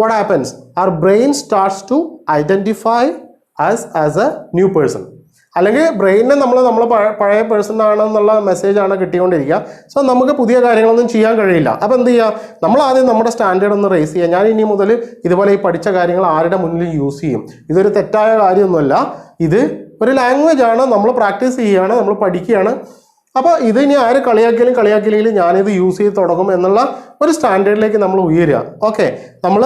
Speaker 1: what happens our brain starts to identify as as a new person അല്ലെങ്കിൽ ബ്രെയിനെ നമ്മൾ നമ്മൾ പഴയ പേഴ്സൺ ആണെന്നുള്ള മെസ്സേജാണ് കിട്ടിക്കൊണ്ടിരിക്കുക. സോ നമുക്ക് പുതിയ കാര്യങ്ങളൊന്നും ചെയ്യാൻ കഴിയില്ല. അപ്പോൾ എന്ത് ചെയ്യുക നമ്മൾ ആദ്യം നമ്മുടെ സ്റ്റാൻഡേർഡ് ഒന്ന് റേസ് ചെയ്യുക. ഞാൻ ഇനി മുതൽ ഇതുപോലെ ഈ പഠിച്ച കാര്യങ്ങൾ ആരുടെ മുന്നിൽ യൂസ് ചെയ്യും? ഇതൊരു തെറ്റായ കാര്യമൊന്നുമല്ല. ഇത് ഒരു ലാംഗ്വേജ് ആണ്. നമ്മൾ പ്രാക്ടീസ് ചെയ്യുകയാണ്. നമ്മൾ പഠിക്കുകയാണ്. അപ്പോൾ ഇത് ഇനി ആര് കളിയാക്കിയാലും കളിയാക്കിയില്ലെങ്കിലും ഞാനിത് യൂസ് ചെയ്ത് തുടങ്ങും എന്നുള്ള ഒരു സ്റ്റാൻഡേർഡിലേക്ക് നമ്മൾ ഉയരുക. ഓക്കെ നമ്മൾ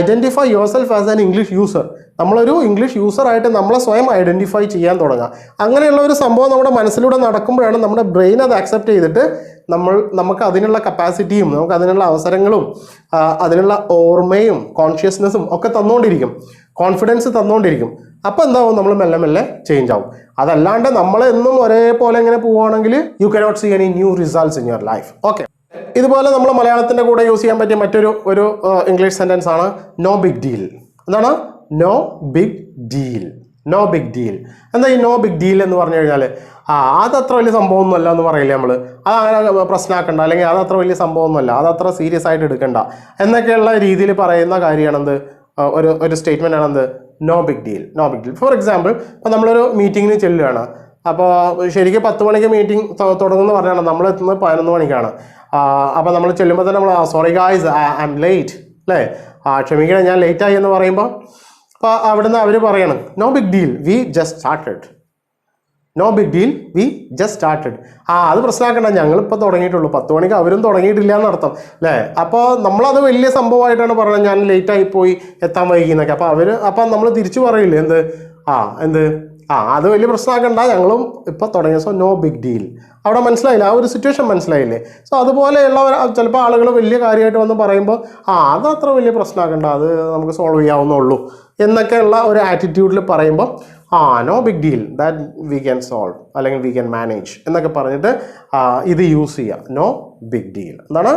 Speaker 1: identify yourself as an English user നമ്മളൊരു ഇംഗ്ലീഷ് യൂസറായിട്ട് നമ്മളെ സ്വയം ഐഡന്റിഫൈ ചെയ്യാൻ തുടങ്ങുക അങ്ങനെയുള്ള ഒരു സംഭവം നമ്മുടെ മനസ്സിലൂടെ നടക്കുമ്പോഴാണ് നമ്മുടെ ബ്രെയിൻ അത് അക്സെപ്റ്റ് ചെയ്തിട്ട് നമ്മൾ നമുക്ക് അതിനുള്ള കപ്പാസിറ്റിയും നമുക്ക് അതിനുള്ള അവസരങ്ങളും അതിനുള്ള ഓർമ്മയും കോൺഷ്യസ്നെസ്സും ഒക്കെ തന്നുകൊണ്ടിരിക്കും. കോൺഫിഡൻസ് തന്നുകൊണ്ടിരിക്കും അപ്പോൾ എന്താവും? നമ്മൾ മെല്ലെ മെല്ലെ ചേഞ്ച് ആവും. അതല്ലാണ്ട് നമ്മൾ എന്നും ഒരേപോലെ ഇങ്ങനെ പോവുകയാണെങ്കിൽ you cannot see any new results in your life okay ഇതുപോലെ നമ്മൾ മലയാളത്തിന്റെ കൂടെ യൂസ് ചെയ്യാൻ പറ്റിയ മറ്റൊരു ഒരു ഇംഗ്ലീഷ് സെന്റൻസ് ആണ് നോ ബിഗ് ഡീൽ എന്താണ്? No big deal no big deal എന്താ ഈ നോ ബിഗ് ഡീൽ എന്ന് പറഞ്ഞു കഴിഞ്ഞാൽ ആ അതത്ര വലിയ സംഭവമൊന്നുമല്ല എന്ന് പറയില്ല നമ്മൾ അത് അങ്ങനെ പ്രശ്നമാക്കണ്ട അല്ലെങ്കിൽ അതത്ര വലിയ സംഭവമൊന്നുമല്ല. അതത്ര സീരിയസ് ആയിട്ട് എടുക്കണ്ട. എന്നൊക്കെയുള്ള രീതിയിൽ പറയുന്ന കാര്യമാണെന്ത്? ഒരു ഒരു സ്റ്റേറ്റ്മെന്റ് ആണ് എന്ത്? No big deal no big deal for example ഇപ്പോൾ നമ്മളൊരു മീറ്റിങ്ങിന് ചെല്ലുകയാണ്. അപ്പോൾ ശരിക്കും പത്ത് മണിക്ക് മീറ്റിംഗ് തുടങ്ങുമെന്ന് പറഞ്ഞാണ്. നമ്മൾ എത്തുന്നത് പതിനൊന്ന് മണിക്കാണ്. അപ്പോൾ നമ്മൾ ചെല്ലുമ്പോൾ തന്നെ നമ്മൾ sorry guys I am late അല്ലേ? ആ ക്ഷമിക്കണം ഞാൻ ലേറ്റായി എന്ന് പറയുമ്പോൾ അപ്പോൾ അവിടുന്ന് അവർ പറയണം no big deal we just started no big deal we just started ആ അത് പ്രശ്നമാക്കണ്ട ഞങ്ങളിപ്പോൾ തുടങ്ങിയിട്ടുള്ളൂ. പത്ത് മണിക്ക് അവരും തുടങ്ങിയിട്ടില്ല എന്നർത്ഥം. അല്ലേ അപ്പോൾ നമ്മളത് വലിയ സംഭവമായിട്ടാണ് പറയുന്നത് ഞാൻ ലേറ്റ് ആയി പോയി എത്താൻ വൈകി എന്നൊക്കെ അപ്പോൾ അവർ അപ്പം നമ്മൾ തിരിച്ചു പറയില്ലേ? എന്ത്? ആ എന്ത്? ആ അത് വലിയ പ്രശ്നമാക്കണ്ട ഞങ്ങളും ഇപ്പോൾ തുടങ്ങിയ സോ നോ ബിഗ് ഡീൽ അവിടെ മനസ്സിലായില്ല? ആ ഒരു സിറ്റുവേഷൻ മനസ്സിലായില്ലേ? സോ അതുപോലെയുള്ള ചിലപ്പോൾ ആളുകൾ വലിയ കാര്യമായിട്ട് വന്ന് പറയുമ്പോൾ ആ അത് അത്ര വലിയ പ്രശ്നമാക്കണ്ട അത് നമുക്ക് സോൾവ് ചെയ്യാവുന്നുള്ളൂ എന്നൊക്കെയുള്ള ഒരു ആറ്റിറ്റ്യൂഡിൽ പറയുമ്പോൾ ആ no big deal that we can solve അല്ലെങ്കിൽ വി ക്യാൻ മാനേജ് എന്നൊക്കെ പറഞ്ഞിട്ട് ഇത് യൂസ് ചെയ്യുക നോ ബിഗ് ഡീൽ എന്താണ്?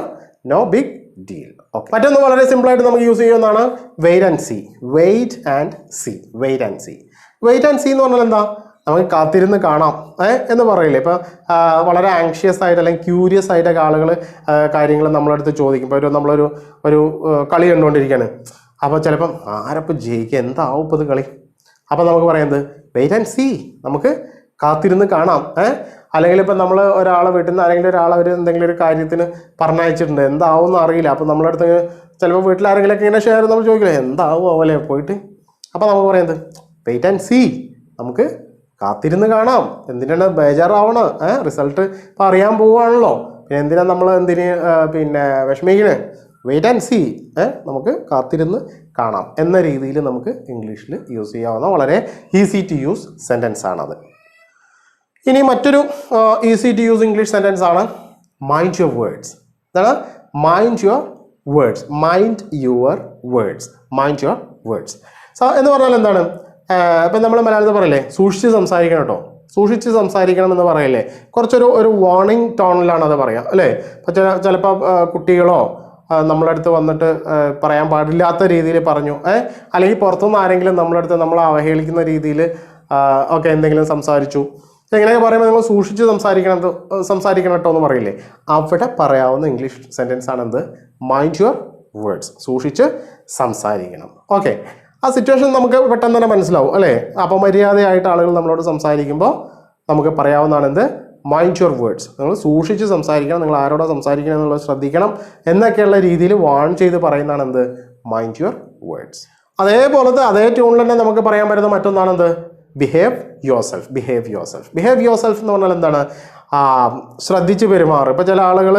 Speaker 1: നോ ബിഗ് ഡീൽ ഓക്കെ മറ്റൊന്ന് വളരെ സിമ്പിളായിട്ട് നമുക്ക് യൂസ് ചെയ്യുന്നതാണ് wait and see wait and see wait and see wait and see എന്ന് പറഞ്ഞാൽ എന്താ? നമുക്ക് കാത്തിരുന്ന് കാണാം. ഏ? എന്ന് പറയില്ലേ? ഇപ്പോൾ വളരെ ആങ്ഷ്യസ് ആയിട്ട് അല്ലെങ്കിൽ ക്യൂരിയസ് ആയിട്ടൊക്കെ ആളുകൾ കാര്യങ്ങൾ നമ്മളടുത്ത് ചോദിക്കും ഇപ്പോൾ ഒരു നമ്മളൊരു ഒരു കളി കണ്ടുകൊണ്ടിരിക്കുകയാണ് അപ്പോൾ ചിലപ്പം ആരപ്പോൾ ജയിക്കുക എന്താവും ഇപ്പോൾ ഇത് കളി? അപ്പോൾ നമുക്ക് പറയുന്നത് വെയിറ്റ് ആൻഡ് സി നമുക്ക് കാത്തിരുന്ന് കാണാം. ഏഹ് അല്ലെങ്കിൽ ഇപ്പം നമ്മൾ ഒരാളെ വീട്ടിൽ നിന്ന് അല്ലെങ്കിൽ ഒരാളെ അവർ എന്തെങ്കിലും ഒരു കാര്യത്തിന് പറഞ്ഞയച്ചിട്ടുണ്ട്. എന്താവും എന്ന് അറിയില്ല. അപ്പം നമ്മളെ അടുത്ത് ചിലപ്പോൾ വീട്ടിൽ ആരെങ്കിലുമൊക്കെ ഇങ്ങനെ ഷെയർ നമ്മൾ ചോദിക്കില്ല എന്താവും അവലെ പോയിട്ട്? അപ്പോൾ നമുക്ക് പറയുന്നത് വെയിറ്റ് ആൻഡ് സീ നമുക്ക് കാത്തിരുന്ന് കാണാം. എന്തിനാണ് ബേജാറാവണം റിസൾട്ട് ഇപ്പം അറിയാൻ പോവുകയാണല്ലോ പിന്നെ എന്തിനാണ് നമ്മൾ എന്തിന് പിന്നെ വിഷമിക്കണേ? വെയിറ്റ് ആൻഡ് സി നമുക്ക് കാത്തിരുന്ന് കാണാം. എന്ന രീതിയിൽ നമുക്ക് ഇംഗ്ലീഷിൽ യൂസ് ചെയ്യാവുന്ന വളരെ ഈസി ടു യൂസ് സെന്റൻസ് ആണത്. ഇനി മറ്റൊരു easy to use English sentence ആണ്. മൈൻഡ് യുവർ വേർഡ്സ് എന്താണ് mind your words mind your words mind your words so എന്ന് പറഞ്ഞാൽ എന്താണ്? ഇപ്പം നമ്മൾ മലയാളത്തിൽ പറയല്ലേ സൂക്ഷിച്ച് സംസാരിക്കണം കേട്ടോ സൂക്ഷിച്ച് സംസാരിക്കണം എന്ന് പറയല്ലേ. കുറച്ചൊരു ഒരു വാർണിംഗ് ടോണിലാണ് അത് പറയുക അല്ലേ? ചില ചിലപ്പോൾ കുട്ടികളോ ആ, നമ്മളെ അടുത്ത് വന്നിട്ട് പറയാൻ പാടില്ലാത്ത രീതിയിൽ പറഞ്ഞു. അല്ലെങ്കിൽ പുറത്തുനിന്ന് ആരെങ്കിലും നമ്മുടെ അടുത്ത് നമ്മളെ അവഹേളിക്കുന്ന രീതിയിൽ ഒക്കെ എന്തെങ്കിലും സംസാരിച്ചു. എങ്ങനെയൊക്കെ പറയുമ്പോൾ നിങ്ങൾ സൂക്ഷിച്ച് സംസാരിക്കണം സംസാരിക്കണം കേട്ടോ എന്ന് പറയില്ലേ? അവിടെ പറയാവുന്ന ഇംഗ്ലീഷ് സെന്റൻസ് ആണെന്ത്? മൈൻഡ് യുവർ വേർഡ്സ് സൂക്ഷിച്ച് സംസാരിക്കണം. ഓക്കെ ആ സിറ്റുവേഷൻ നമുക്ക് പെട്ടെന്ന് തന്നെ മനസ്സിലാവും അല്ലേ? അപ്പോൾ മര്യാദയായിട്ട് ആളുകൾ നമ്മളോട് സംസാരിക്കുമ്പോൾ നമുക്ക് പറയാവുന്നതാണ് എന്ത് മൈൻഡ് യുവർ വേർഡ്സ് നിങ്ങൾ സൂക്ഷിച്ച് സംസാരിക്കണം നിങ്ങൾ ആരോടാ സംസാരിക്കണം എന്നുള്ളത് ശ്രദ്ധിക്കണം എന്നൊക്കെയുള്ള രീതിയിൽ വാൺ ചെയ്ത് പറയുന്നതാണ് എന്ത്? മൈൻഡ് യുവർ വേർഡ്സ് അതേപോലെ അതേ ട്യൂണിൽ തന്നെ നമുക്ക് പറയാൻ പറ്റുന്ന മറ്റൊന്നാണ് എന്ത് behave yourself behave yourself behave yourself എന്ന് പറഞ്ഞാൽ എന്താണ്? ശ്രദ്ധിച്ച് പെരുമാറും ഇപ്പോൾ ചില ആളുകൾ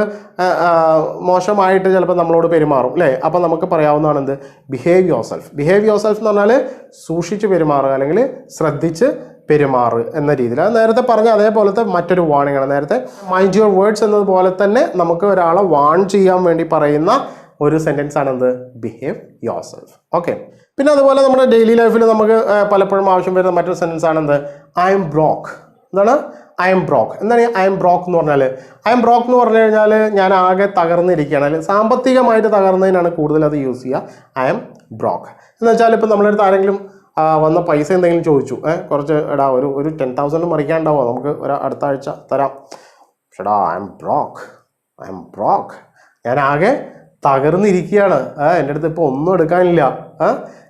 Speaker 1: മോശമായിട്ട് ചിലപ്പോൾ നമ്മളോട് പെരുമാറും അല്ലേ? അപ്പോൾ നമുക്ക് പറയാവുന്നതാണ് എന്ത്? Behave yourself behave yourself എന്ന് പറഞ്ഞാൽ സൂക്ഷിച്ച് പെരുമാറുക അല്ലെങ്കിൽ ശ്രദ്ധിച്ച് പെരുമാറ് എന്ന രീതിയിൽ. അത് നേരത്തെ പറഞ്ഞ അതേപോലത്തെ മറ്റൊരു വാണിങ്ങാണ് നേരത്തെ മൈൻഡ് യുവർ വേർഡ്സ് എന്നതുപോലെ തന്നെ നമുക്ക് ഒരാളെ വാൺ ചെയ്യാൻ വേണ്ടി പറയുന്ന ഒരു സെന്റൻസ് ആണ് എന്ത്? ബിഹേവ് യുവർ സെൽഫ് ഓക്കെ പിന്നെ അതുപോലെ നമ്മുടെ ഡെയിലി ലൈഫിൽ നമുക്ക് പലപ്പോഴും ആവശ്യം വരുന്ന മറ്റൊരു സെന്റൻസ് ആണ് എന്ത്? ഐ എം ബ്രോക്ക് എന്താണ്? ഐ എം ബ്രോക്ക് എന്താണ് ഐ എം ബ്രോക്ക് എന്ന് പറഞ്ഞാൽ ഐ എം ബ്രോക്ക് എന്ന് പറഞ്ഞു കഴിഞ്ഞാൽ ഞാൻ ആകെ തകർന്നിരിക്കുകയാണ്. അല്ലെങ്കിൽ സാമ്പത്തികമായിട്ട് തകർന്നതിനാണ് കൂടുതൽ അത് യൂസ് ചെയ്യുക. ഐ എം ബ്രോക്ക് എന്ന് വെച്ചാൽ ഇപ്പോൾ നമ്മളടുത്ത് ആരെങ്കിലും വന്ന പൈസ എന്തെങ്കിലും ചോദിച്ചു. ഏഹ് കുറച്ച് എടാ ഒരു ഒരു ടെൻ തൗസൻഡ് മറിക്കാണ്ടാവോ നമുക്ക് ഒരു അടുത്ത ആഴ്ച തരാം. ഷടാ I'm broke I'm broke ഞാൻ ആകെ തകർന്നിരിക്കുകയാണ്. എന്റെ അടുത്ത് ഇപ്പോൾ ഒന്നും എടുക്കാനില്ല.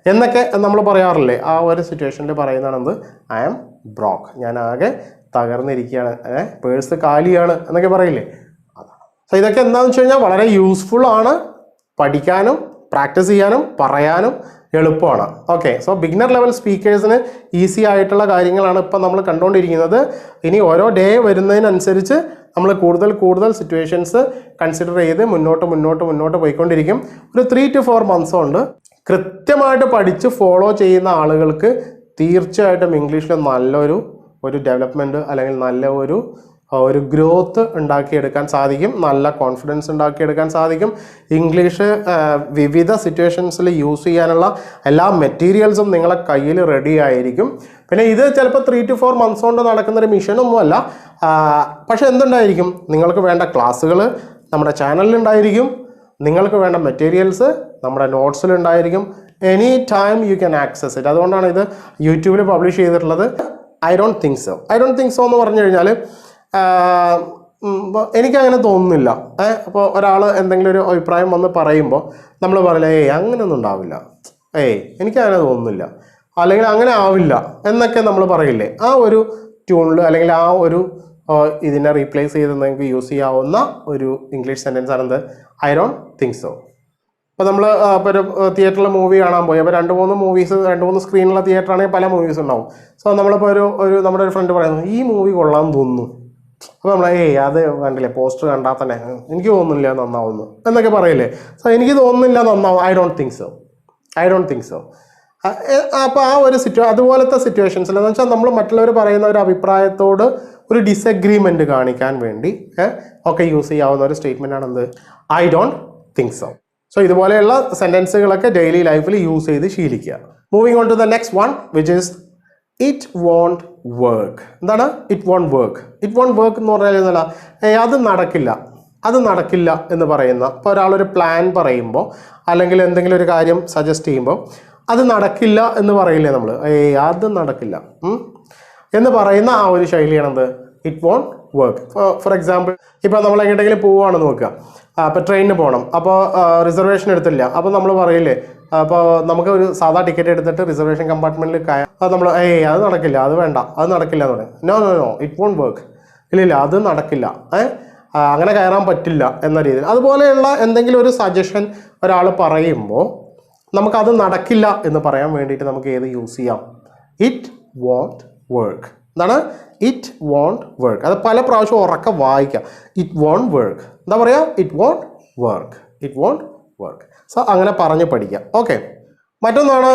Speaker 1: എന്നൊക്കെ നമ്മൾ പറയാറില്ലേ? ആ ഒരു സിറ്റുവേഷനിൽ പറയുന്നതാണ് എന്ത് ഐ എം ബ്രോക്ക് ഞാൻ ആകെ തകർന്നിരിക്കുകയാണ്. പേഴ്സ് കാലിയാണ് എന്നൊക്കെ പറയില്ലേ? അതാണ്. സോ ഇതൊക്കെ എന്താണെന്ന് വെച്ച് കഴിഞ്ഞാൽ വളരെ യൂസ്ഫുൾ ആണ്. പഠിക്കാനും പ്രാക്ടീസ് ചെയ്യാനും പറയാനും എളുപ്പമാണ്. ഓക്കെ സോ ബിഗിനർ ലെവൽ സ്പീക്കേഴ്സിന് ഈസി ആയിട്ടുള്ള കാര്യങ്ങളാണ് ഇപ്പം നമ്മൾ കണ്ടുകൊണ്ടിരിക്കുന്നത് ഇനി ഓരോ ഡേ വരുന്നതിനനുസരിച്ച് നമ്മൾ കൂടുതൽ കൂടുതൽ സിറ്റുവേഷൻസ് കൺസിഡർ ചെയ്ത് മുന്നോട്ട് മുന്നോട്ട് മുന്നോട്ട് പോയിക്കൊണ്ടിരിക്കും. ഒരു ത്രീ ടു ഫോർ മന്ത്സ് കൃത്യമായിട്ട് പഠിച്ച് ഫോളോ ചെയ്യുന്ന ആളുകൾക്ക് തീർച്ചയായിട്ടും ഇംഗ്ലീഷിൽ നല്ലൊരു ഒരു ഡെവലപ്മെന്റ് അല്ലെങ്കിൽ നല്ല ഒരു ഒരു ഗ്രോത്ത് ഉണ്ടാക്കിയെടുക്കാൻ സാധിക്കും നല്ല കോൺഫിഡൻസ് ഉണ്ടാക്കിയെടുക്കാൻ സാധിക്കും. ഇംഗ്ലീഷ് വിവിധ സിറ്റുവേഷൻസിൽ യൂസ് ചെയ്യാനുള്ള എല്ലാ മെറ്റീരിയൽസും നിങ്ങളെ കയ്യിൽ റെഡി ആയിരിക്കും. പിന്നെ ഇത് ചിലപ്പോൾ ത്രീ ടു ഫോർ മന്ത്സ് കൊണ്ട് നടക്കുന്നൊരു മിഷനൊന്നുമല്ല പക്ഷേ എന്തുണ്ടായിരിക്കും? നിങ്ങൾക്ക് വേണ്ട ക്ലാസ്സുകൾ നമ്മുടെ ചാനലിലുണ്ടായിരിക്കും നിങ്ങൾക്ക് വേണ്ട മെറ്റീരിയൽസ് നമ്മുടെ നോട്ട്സിലുണ്ടായിരിക്കും any time you can access it അതുകൊണ്ടാണ് ഇത് യൂട്യൂബിൽ പബ്ലിഷ് ചെയ്തിട്ടുള്ളത്. I don't think so I don't think so എന്ന് പറഞ്ഞു കഴിഞ്ഞാൽ എനിക്കങ്ങനെ തോന്നുന്നില്ല. ഏഹ് അപ്പോൾ ഒരാൾ എന്തെങ്കിലും ഒരു അഭിപ്രായം വന്ന് പറയുമ്പോൾ നമ്മൾ പറയില്ല ഏയ് അങ്ങനെയൊന്നും ഉണ്ടാവില്ല. ഏയ് എനിക്കങ്ങനെ തോന്നുന്നില്ല. അല്ലെങ്കിൽ അങ്ങനെ ആവില്ല എന്നൊക്കെ നമ്മൾ പറയില്ലേ. ആ ഒരു ട്യൂണിൽ അല്ലെങ്കിൽ ആ ഒരു ഇതിനെ റീപ്ലേസ് ചെയ്ത് നിങ്ങൾക്ക് യൂസ് ചെയ്യാവുന്ന ഒരു ഇംഗ്ലീഷ് സെന്റൻസ് ആണെന്ത്? ഐ ഡോണ്ട് തിങ്ക് സോ അപ്പോൾ നമ്മൾ ഇപ്പോൾ ഒരു തിയേറ്ററിൽ മൂവി കാണാൻ പോയി. അപ്പോൾ രണ്ട് മൂന്ന് മൂവീസ് രണ്ട് മൂന്ന് സ്ക്രീനുള്ള തിയേറ്ററാണെങ്കിൽ പല മൂവീസ് ഉണ്ടാവും. സോ നമ്മളിപ്പോൾ ഒരു ഒരു നമ്മുടെ ഒരു ഫ്രണ്ട് പറയുന്നു ഈ മൂവി കൊള്ളാമെന്ന് തോന്നുന്നു. അപ്പോൾ നമ്മൾ ഏയ് അത് കണ്ടില്ലേ? പോസ്റ്റർ കണ്ടാൽ തന്നെ എനിക്ക് തോന്നുന്നില്ല നന്നാവുന്നു എന്നൊക്കെ പറയില്ലേ? സോ എനിക്ക് തോന്നുന്നില്ല നന്നാവും. I don't think so I don't think so അപ്പോൾ ആ ഒരു സിറ്റുവേ അതുപോലത്തെ സിറ്റുവേഷൻസിൽ എന്ന് വെച്ചാൽ നമ്മൾ മറ്റുള്ളവർ പറയുന്ന ഒരു അഭിപ്രായത്തോട് ഒരു ഡിസഗ്രിമെന്റ് കാണിക്കാൻ വേണ്ടി ഒക്കെ യൂസ് ചെയ്യാവുന്ന ഒരു സ്റ്റേറ്റ്മെന്റ് ആണ് എന്ത് I don't think so so ഇതുപോലെയുള്ള സെന്റൻസുകളൊക്കെ ഡെയിലി ലൈഫിൽ യൂസ് ചെയ്ത് ശീലിക്കുക. Moving on to the next one which is it won't work എന്താണ്? It won't work it won't work എന്ന് പറഞ്ഞാൽ എന്നല്ല അത് നടക്കില്ല. അത് നടക്കില്ല എന്ന് പറയുന്ന ഇപ്പോൾ ഒരാളൊരു പ്ലാൻ പറയുമ്പോൾ അല്ലെങ്കിൽ എന്തെങ്കിലും ഒരു കാര്യം സജസ്റ്റ് ചെയ്യുമ്പോൾ അത് നടക്കില്ല എന്ന് പറയില്ലേ നമ്മൾ? ഏയ് അത് നടക്കില്ല. എന്ന് പറയുന്ന ആ ഒരു ശൈലിയാണെന്ത് it won't work for example ഇപ്പോൾ നമ്മൾ എങ്ങോട്ടെങ്കിലും പോവുകയാണെന്ന് നോക്കുക. അപ്പോൾ ട്രെയിനിന് പോകണം അപ്പോൾ റിസർവേഷൻ എടുത്തില്ല. അപ്പോൾ നമ്മൾ പറയില്ലേ അപ്പോൾ നമുക്ക് ഒരു സാധാ ടിക്കറ്റ് എടുത്തിട്ട് റിസർവേഷൻ കമ്പാർട്ട്മെന്റിൽ കയറാം. അത് നമ്മൾ ഏയ് അത് നടക്കില്ല അത് വേണ്ട അത് നടക്കില്ല എന്ന് പറയും. No no no it won't work ഇല്ല ഇല്ല അത് നടക്കില്ല. ഏഹ് അങ്ങനെ കയറാൻ പറ്റില്ല എന്ന രീതിയിൽ. അതുപോലെയുള്ള എന്തെങ്കിലും ഒരു സജഷൻ ഒരാൾ പറയുമ്പോൾ നമുക്കത് നടക്കില്ല എന്ന് പറയാൻ വേണ്ടിയിട്ട് നമുക്ക് ഏത് യൂസ് ചെയ്യാം? ഇറ്റ് വോണ്ട് വർക്ക് എന്താണ്? ഇറ്റ് വോണ്ട് വർക്ക് അത് പല പ്രാവശ്യം ഉറക്കം വായിക്കാം. ഇറ്റ് വോണ്ട് വർക്ക് എന്താ പറയുക it won't work it won't work so അങ്ങനെ പറഞ്ഞ് പഠിക്കാം. ഓക്കെ മറ്റൊന്നാണ്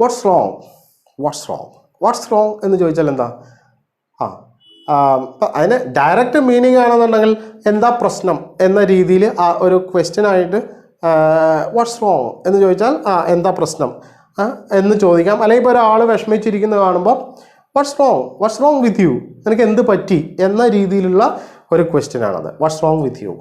Speaker 1: what's wrong what's wrong what's wrong എന്ന് ചോദിച്ചാൽ എന്താ? ആ അതിന് ഡയറക്റ്റ് മീനിങ് ആണെന്നുണ്ടെങ്കിൽ എന്താ പ്രശ്നം എന്ന രീതിയിൽ ആ ഒരു ക്വസ്റ്റ്യൻ ആയിട്ട് വാട്ട്സ് റോങ് എന്ന് ചോദിച്ചാൽ ആ എന്താ പ്രശ്നം? എന്ന് ചോദിക്കാം. അല്ലെങ്കിൽ ഇപ്പോൾ ഒരാൾ വിഷമിച്ചിരിക്കുന്നത് കാണുമ്പോൾ what's wrong what's wrong with you നിനക്ക് എന്ത് പറ്റി? എന്ന രീതിയിലുള്ള ഒരു ക്വസ്റ്റ്യൻ ആണത്. വാട്ട്സ് റോങ് വിത്ത് യു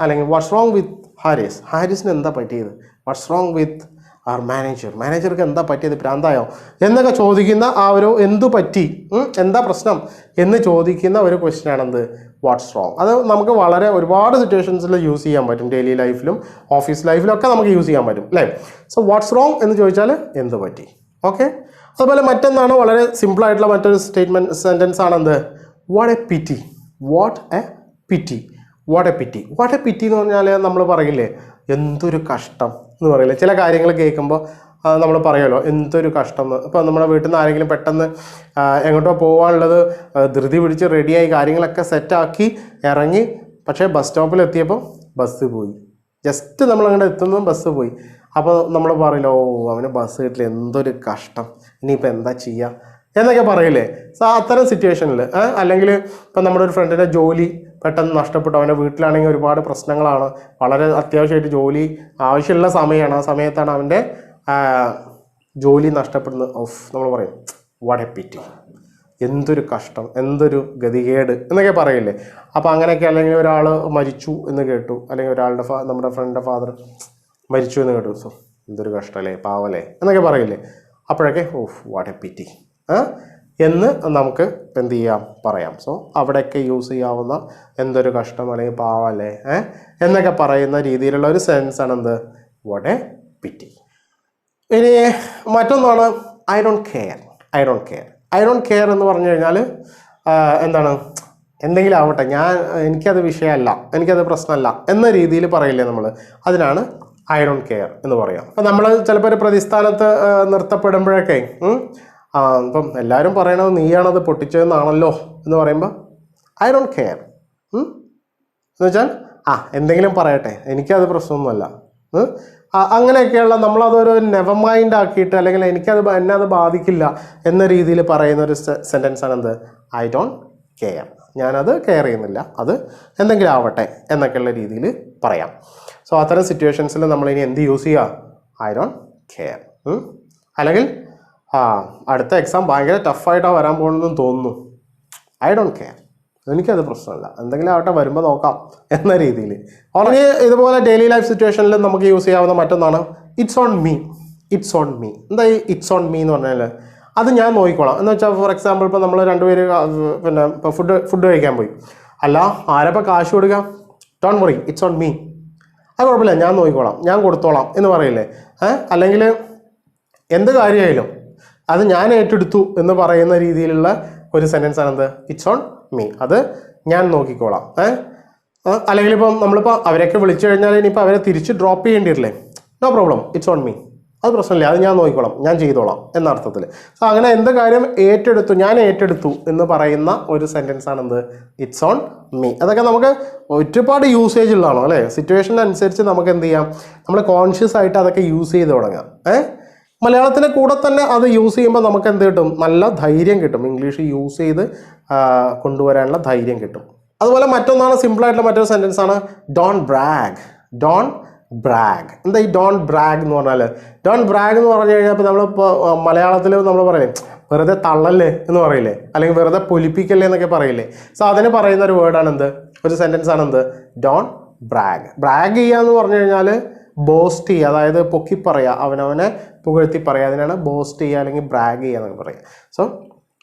Speaker 1: അല്ലെങ്കിൽ വാട്ട്സ് റോങ് വിത്ത് ഹാരിസ് ഹാരിസിന് എന്താ പറ്റിയത്? What's wrong with our manager മാനേജർക്ക് എന്താ പറ്റിയത്? പ്രാന്തായോ എന്നൊക്കെ ചോദിക്കുന്ന ആ ഒരു എന്തു പറ്റി? എന്താ പ്രശ്നം? എന്ന് ചോദിക്കുന്ന ഒരു ക്വസ്റ്റ്യൻ ആണെന്ത്? വാട്ട്സ് റോങ് അത് നമുക്ക് വളരെ ഒരുപാട് സിറ്റുവേഷൻസിൽ യൂസ് ചെയ്യാൻ പറ്റും. ഡെയിലി ലൈഫിലും ഓഫീസ് ലൈഫിലും ഒക്കെ നമുക്ക് യൂസ് ചെയ്യാൻ പറ്റും അല്ലേ? സോ വാട്ട്സ് റോങ് എന്ന് ചോദിച്ചാൽ എന്ത് പറ്റി? ഓക്കെ അതുപോലെ മറ്റൊന്നാണ് വളരെ സിമ്പിൾ ആയിട്ടുള്ള മറ്റൊരു statement sentence ആണെന്ത്? What a pity what a pity what a pity. Pity what a pity എന്ന് പറഞ്ഞാൽ നമ്മൾ പറയില്ലേ എന്തൊരു കഷ്ടം എന്ന് പറയില്ലേ. ചില കാര്യങ്ങൾ കേൾക്കുമ്പോൾ നമ്മൾ പറയുമല്ലോ എന്തൊരു കഷ്ടം ഇപ്പോൾ നമ്മുടെ വീട്ടിൽ നിന്ന് ആരെങ്കിലും പെട്ടെന്ന് എങ്ങോട്ടോ പോകാനുള്ളത് ധൃതി പിടിച്ച് റെഡിയായി കാര്യങ്ങളൊക്കെ സെറ്റാക്കി ഇറങ്ങി പക്ഷേ ബസ് സ്റ്റോപ്പിൽ എത്തിയപ്പോൾ ബസ് പോയി. ജസ്റ്റ് നമ്മൾ അങ്ങോട്ട് എത്തുന്നതും ബസ് പോയി. അപ്പോൾ നമ്മൾ പറയില്ല ഓ അവന് ബസ് കിട്ടില്ല എന്തൊരു കഷ്ടം. ഇനിയിപ്പോൾ എന്താ ചെയ്യുക എന്നൊക്കെ പറയില്ലേ. സോ അത്തരം സിറ്റുവേഷനിൽ അല്ലെങ്കിൽ ഇപ്പം നമ്മുടെ ഒരു ഫ്രണ്ടിന്റെ ജോലി പെട്ടെന്ന് നഷ്ടപ്പെട്ടു. അവന്റെ വീട്ടിലാണെങ്കിൽ ഒരുപാട് പ്രശ്നങ്ങളാണ്. വളരെ അത്യാവശ്യമായിട്ട് ജോലി ആവശ്യമുള്ള സമയമാണ്. ആ സമയത്താണ് അവന്റെ ജോലി നഷ്ടപ്പെടുന്നത്. ഓഫ് നമ്മൾ പറയും വടപ്പിറ്റി എന്തൊരു കഷ്ടം എന്തൊരു ഗതികേട് എന്നൊക്കെ പറയില്ലേ? അപ്പോൾ അങ്ങനെയൊക്കെ അല്ലെങ്കിൽ ഒരാൾ മരിച്ചു എന്ന് കേട്ടു. അല്ലെങ്കിൽ ഒരാളുടെ ഫാ നമ്മുടെ ഫ്രണ്ടിന്റെ ഫാദർ മരിച്ചു എന്ന് കേട്ടു. സോ എന്തൊരു കഷ്ടമല്ലേ പാവല്ലേ എന്നൊക്കെ പറയില്ലേ? അപ്പോഴൊക്കെ ഓഫ് വാട്ട് എ എന്ന് നമുക്ക് എന്ത് ചെയ്യാം? പറയാം. സോ അവിടെയൊക്കെ യൂസ് ചെയ്യാവുന്ന എന്തൊരു കഷ്ടം അല്ലെങ്കിൽ പാവല്ലേ ഏ? എന്നൊക്കെ പറയുന്ന രീതിയിലുള്ള ഒരു സെൻസ് ആണ് എന്ത്? വാട്ട് എ പിറ്റി ഇനി മറ്റൊന്നാണ് I don't care I don't care I don't care എന്ന് പറഞ്ഞു കഴിഞ്ഞാൽ എന്താണ്? എന്തെങ്കിലും ആവട്ടെ ഞാൻ എനിക്കത് വിഷയമല്ല എനിക്കത് പ്രശ്നമല്ല എന്ന രീതിയിൽ പറയില്ലേ നമ്മൾ അതിനാണ് ഐ ഡോണ്ട് കെയർ എന്ന് പറയാം. അപ്പം നമ്മൾ ചിലപ്പോൾ ഒരു പ്രതിസ്ഥാനത്ത് നിർത്തപ്പെടുമ്പോഴൊക്കെ ആ, ഇപ്പം എല്ലാവരും പറയണത് നീയാണത് പൊട്ടിച്ചതെന്നാണല്ലോ എന്ന് പറയുമ്പോൾ ഐ ഡോണ്ട് കെയർ എന്ന് വെച്ചാൽ ആ എന്തെങ്കിലും പറയട്ടെ. എനിക്കത് പ്രശ്നമൊന്നുമല്ല. അങ്ങനെയൊക്കെയുള്ള നമ്മളതൊരു നെവർ മൈൻഡ് ആക്കിയിട്ട് അല്ലെങ്കിൽ എനിക്കത് എന്നെ അത് ബാധിക്കില്ല എന്ന രീതിയിൽ പറയുന്ന ഒരു സെന്റൻസ് ആണ് എന്ത് ഐ ഡോണ്ട് കെയർ ഞാനത് കെയർ ചെയ്യുന്നില്ല. അത് എന്തെങ്കിലും ആവട്ടെ എന്നൊക്കെയുള്ള രീതിയിൽ പറയാം. സോ അത്തരം സിറ്റുവേഷൻസിൽ നമ്മളിനി എന്ത് യൂസ് ചെയ്യുക ഐ ഡോണ്ട് കെയർ അല്ലെങ്കിൽ ആ അടുത്ത എക്സാം ഭയങ്കര ടഫായിട്ടാണ് വരാൻ പോകുന്നതെന്ന് തോന്നുന്നു. ഐ ഡോണ്ട് കെയർ എനിക്കത് പ്രശ്നമില്ല. എന്തെങ്കിലും ആവട്ടെ വരുമ്പോൾ നോക്കാം എന്ന രീതിയിൽ ഓൾറെഡി ഇതുപോലെ ഡെയിലി ലൈഫ് സിറ്റുവേഷനിൽ നമുക്ക് യൂസ് ചെയ്യാവുന്ന മറ്റൊന്നാണ്. It's on me it's on me എന്താ ഈ ഇറ്റ്സ് ഓൺ മീ എന്ന് പറഞ്ഞാൽ അത് ഞാൻ നോക്കിക്കോളാം. എന്ന് വെച്ചാൽ ഫോർ എക്സാമ്പിൾ ഇപ്പോൾ നമ്മൾ രണ്ടുപേര് പിന്നെ ഇപ്പോൾ ഫുഡ് ഫുഡ് കഴിക്കാൻ പോയി. അല്ല ആരപ്പോൾ കാശ് കൊടുക്കുക don't worry it's on me അത് കുഴപ്പമില്ല. ഞാൻ നോക്കിക്കോളാം. ഞാൻ കൊടുത്തോളാം എന്ന് പറയില്ലേ? അല്ലെങ്കിൽ എന്ത് കാര്യമായാലും അത് ഞാൻ ഏറ്റെടുത്തു എന്ന് പറയുന്ന രീതിയിലുള്ള ഒരു സെന്റൻസ് ആണ് എന്ത് ഇറ്റ്സ് ഓൺ മീ അത് ഞാൻ നോക്കിക്കോളാം. ഏഹ് അല്ലെങ്കിൽ ഇപ്പം നമ്മളിപ്പോൾ അവരൊക്കെ വിളിച്ചു കഴിഞ്ഞാൽ ഇനിയിപ്പോൾ അവരെ തിരിച്ച് ഡ്രോപ്പ് ചെയ്യേണ്ടി വരില്ലേ no problem it's on me അത് പ്രശ്നമില്ല. അത് ഞാൻ നോക്കിക്കോളാം. ഞാൻ ചെയ്തോളാം എന്ന അർത്ഥത്തിൽ സോ അങ്ങനെ എന്ത് കാര്യം ഏറ്റെടുത്തു? ഞാൻ ഏറ്റെടുത്തു എന്ന് പറയുന്ന ഒരു സെന്റൻസ് ആണ് എന്ത് ഇറ്റ്സ് ഓൺ മീ അതൊക്കെ നമുക്ക് ഒരുപാട് യൂസേജ് ഉള്ളതാണോ അല്ലേ? സിറ്റുവേഷനനുസരിച്ച് നമുക്ക് എന്ത് ചെയ്യാം? നമ്മൾ കോൺഷ്യസ് ആയിട്ട് അതൊക്കെ യൂസ് ചെയ്ത് തുടങ്ങാം. ഏഹ് മലയാളത്തിന്റെ കൂടെ തന്നെ അത് യൂസ് ചെയ്യുമ്പോൾ നമുക്ക് എന്ത് കിട്ടും? നല്ല ധൈര്യം കിട്ടും. ഇംഗ്ലീഷ് യൂസ് ചെയ്ത് കൊണ്ടുവരാനുള്ള ധൈര്യം കിട്ടും. അതുപോലെ മറ്റൊന്നാണ് സിമ്പിളായിട്ടുള്ള മറ്റൊരു സെന്റൻസ് ആണ് ഡോൺ ബ്രാഗ് ഡോൺ ബ്രാഗ് എന്താ ഈ ഡോൺ ബ്രാഗ് എന്ന് പറഞ്ഞാൽ ഡോൺ ബ്രാഗ് എന്ന് പറഞ്ഞു കഴിഞ്ഞാൽ ഇപ്പോൾ നമ്മളിപ്പോൾ മലയാളത്തിൽ നമ്മൾ പറയും വെറുതെ തള്ളല്ലേ എന്ന് പറയില്ലേ? അല്ലെങ്കിൽ വെറുതെ പൊലിപ്പിക്കല്ലേ എന്നൊക്കെ പറയില്ലേ? സോ അതിന് പറയുന്ന ഒരു വേർഡാണ് എന്ത് ഒരു സെന്റൻസ് ആണ് എന്ത് ഡോൺ ബ്രാഗ് ബ്രാഗ് ചെയ്യുക എന്ന് പറഞ്ഞു കഴിഞ്ഞാൽ ബോസ്റ്റ് ചെയ്യുക അതായത് പൊക്കി പറയുക അവനവനെ പുകഴ്ത്തി പറയുക അതിനാണ് ബോസ്റ്റ് ചെയ്യുക അല്ലെങ്കിൽ ബ്രാഗ് ചെയ്യുക എന്നൊക്കെ പറയുക സോ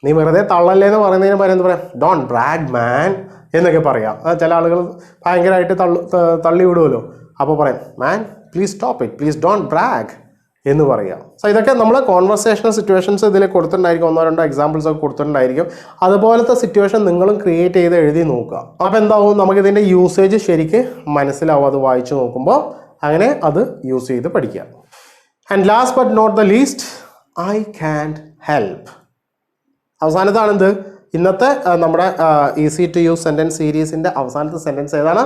Speaker 1: നീ വെറുതെ തള്ളല്ലേ എന്ന് പറയുന്നതിന് പകരം എന്താ പറയുക ഡോൺ ബ്രാഗ് മാൻ എന്നൊക്കെ പറയാം. ചില ആളുകൾ ഭയങ്കരമായിട്ട് തള്ളു തള്ളി വിടുമല്ലോ അപ്പോൾ പറയാം man please stop it please don't brag എന്ന് പറയാം. സോ ഇതൊക്കെ നമ്മൾ കോൺവെർസേഷണൽ സിറ്റുവേഷൻസ് ഇതിൽ കൊടുത്തിട്ടുണ്ടായിരിക്കും. ഒന്നോ രണ്ടോ എക്സാമ്പിൾസ് ഒക്കെ കൊടുത്തിട്ടുണ്ടായിരിക്കും. അതുപോലത്തെ സിറ്റുവേഷൻ നിങ്ങളും ക്രിയേറ്റ് ചെയ്ത് എഴുതി നോക്കുക. അപ്പോൾ എന്താവും? നമുക്കിതിന്റെ യൂസേജ് ശരിക്ക് മനസ്സിലാവും. അത് വായിച്ചു നോക്കുമ്പോൾ അങ്ങനെ അത് യൂസ് ചെയ്ത് പഠിക്കുക. And last but not the least I can help അവസാനത്താണ് എന്ത് ഇന്നത്തെ നമ്മുടെ ഈസി ടു യൂസ് സെന്റൻസ് സീരീസിന്റെ അവസാനത്തെ സെന്റൻസ് ഏതാണ്?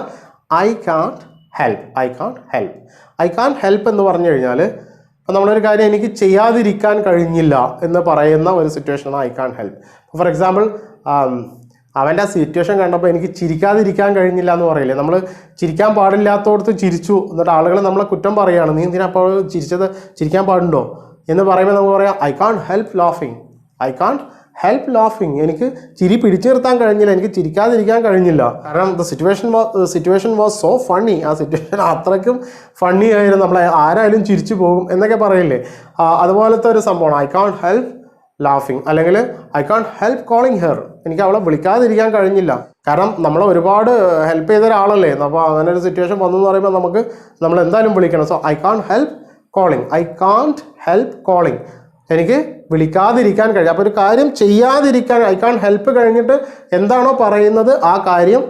Speaker 1: I can't help I can't help I can't help എന്ന് പറഞ്ഞു കഴിഞ്ഞാൽ അപ്പോൾ നമ്മളൊരു കാര്യം എനിക്ക് ചെയ്യാതിരിക്കാൻ കഴിഞ്ഞില്ല എന്ന് പറയുന്ന ഒരു സിറ്റുവേഷനാണ് I can't help for example അവന്റെ ആ സിറ്റുവേഷൻ കണ്ടപ്പോൾ എനിക്ക് ചിരിക്കാതിരിക്കാൻ കഴിഞ്ഞില്ല എന്ന് പറയില്ലേ? നമ്മൾ ചിരിക്കാൻ പാടില്ലാത്തടത്ത് ചിരിച്ചു. എന്നിട്ട് ആളുകൾ നമ്മളെ കുറ്റം പറയുകയാണ് നീ എന്തിനാ അപ്പോൾ ചിരിച്ചത്? ചിരിക്കാൻ പാടുണ്ടോ? എന്ന് പറയുമ്പോൾ നമുക്ക് പറയാം I can't help ലാഫിങ് I can't help ലാഫിങ് എനിക്ക് ചിരി പിടിച്ചു നിർത്താൻ കഴിഞ്ഞില്ല. എനിക്ക് ചിരിക്കാതിരിക്കാൻ കഴിഞ്ഞില്ല. കാരണം the situation situation was so funny ആ സിറ്റുവേഷൻ അത്രയ്ക്കും ഫണ്ണി ആയിരുന്നു. നമ്മളെ ആരായാലും ചിരിച്ചു പോകും എന്നൊക്കെ പറയില്ലേ? അതുപോലത്തെ ഒരു സംഭവമാണ്. ഐ കാൺ ഹെൽപ്പ് ലാഫിങ് അല്ലെങ്കിൽ I can't help calling her എനിക്ക് അവളെ വിളിക്കാതിരിക്കാൻ കഴിഞ്ഞില്ല. കാരണം നമ്മൾ ഒരുപാട് ഹെൽപ്പ് ചെയ്ത ഒരാളല്ലേ? അപ്പോൾ അങ്ങനെ ഒരു സിറ്റുവേഷൻ വന്നു എന്ന് പറയുമ്പോൾ നമുക്ക് നമ്മൾ എന്തായാലും വിളിക്കണം. So I can't help calling I can't help calling എനിക്ക് വിളിക്കാതിരിക്കാൻ കഴിയും അപ്പോൾ ഒരു കാര്യം ചെയ്യാതിരിക്കാൻ ഐ കാൺ ഹെൽപ്പ് കഴിഞ്ഞിട്ട് എന്താണോ പറയുന്നത് ആ കാര്യം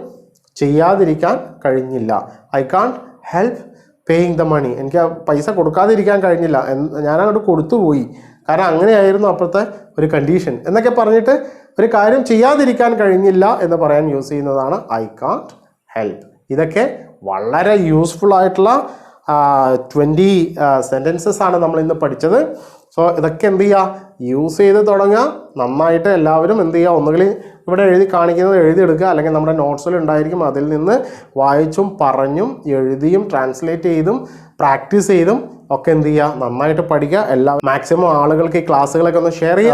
Speaker 1: ചെയ്യാതിരിക്കാൻ കഴിഞ്ഞില്ല. I can't help paying the money എനിക്ക് പൈസ കൊടുക്കാതിരിക്കാൻ കഴിഞ്ഞില്ല. എന്ന് ഞാനങ്ങോട്ട് കൊടുത്തുപോയി. കാരണം അങ്ങനെയായിരുന്നു അപ്പോഴത്തെ ഒരു കണ്ടീഷൻ എന്നൊക്കെ പറഞ്ഞിട്ട് ഒരു കാര്യം ചെയ്യാതിരിക്കാൻ കഴിഞ്ഞില്ല എന്ന് പറയാൻ യൂസ് ചെയ്യുന്നതാണ് ഐ കാൺട്ട് ഹെൽപ്പ് ഇതൊക്കെ വളരെ യൂസ്ഫുൾ ആയിട്ടുള്ള ട്വന്റി സെന്റൻസസ് ആണ് നമ്മൾ ഇന്ന് പഠിച്ചത്. സോ ഇതൊക്കെ എന്ത് ചെയ്യുക യൂസ് ചെയ്ത് തുടങ്ങുക. നന്നായിട്ട് എല്ലാവരും എന്ത് ചെയ്യുക ഒന്നുകിൽ ഇവിടെ എഴുതി കാണിക്കുന്നത് എഴുതിയെടുക്കുക. അല്ലെങ്കിൽ നമ്മുടെ നോട്ട്സിൽ ഉണ്ടായിരിക്കും. അതിൽ നിന്ന് വായിച്ചും പറഞ്ഞും എഴുതിയും ട്രാൻസ്ലേറ്റ് ചെയ്തും പ്രാക്ടീസ് ചെയ്തും ഒക്കെ എന്ത് ചെയ്യുക നന്നായിട്ട് പഠിക്കുക എല്ലാ മാക്സിമം ആളുകൾക്ക് ഈ ക്ലാസ്സുകളൊക്കെ ഒന്ന് ഷെയർ ചെയ്യുക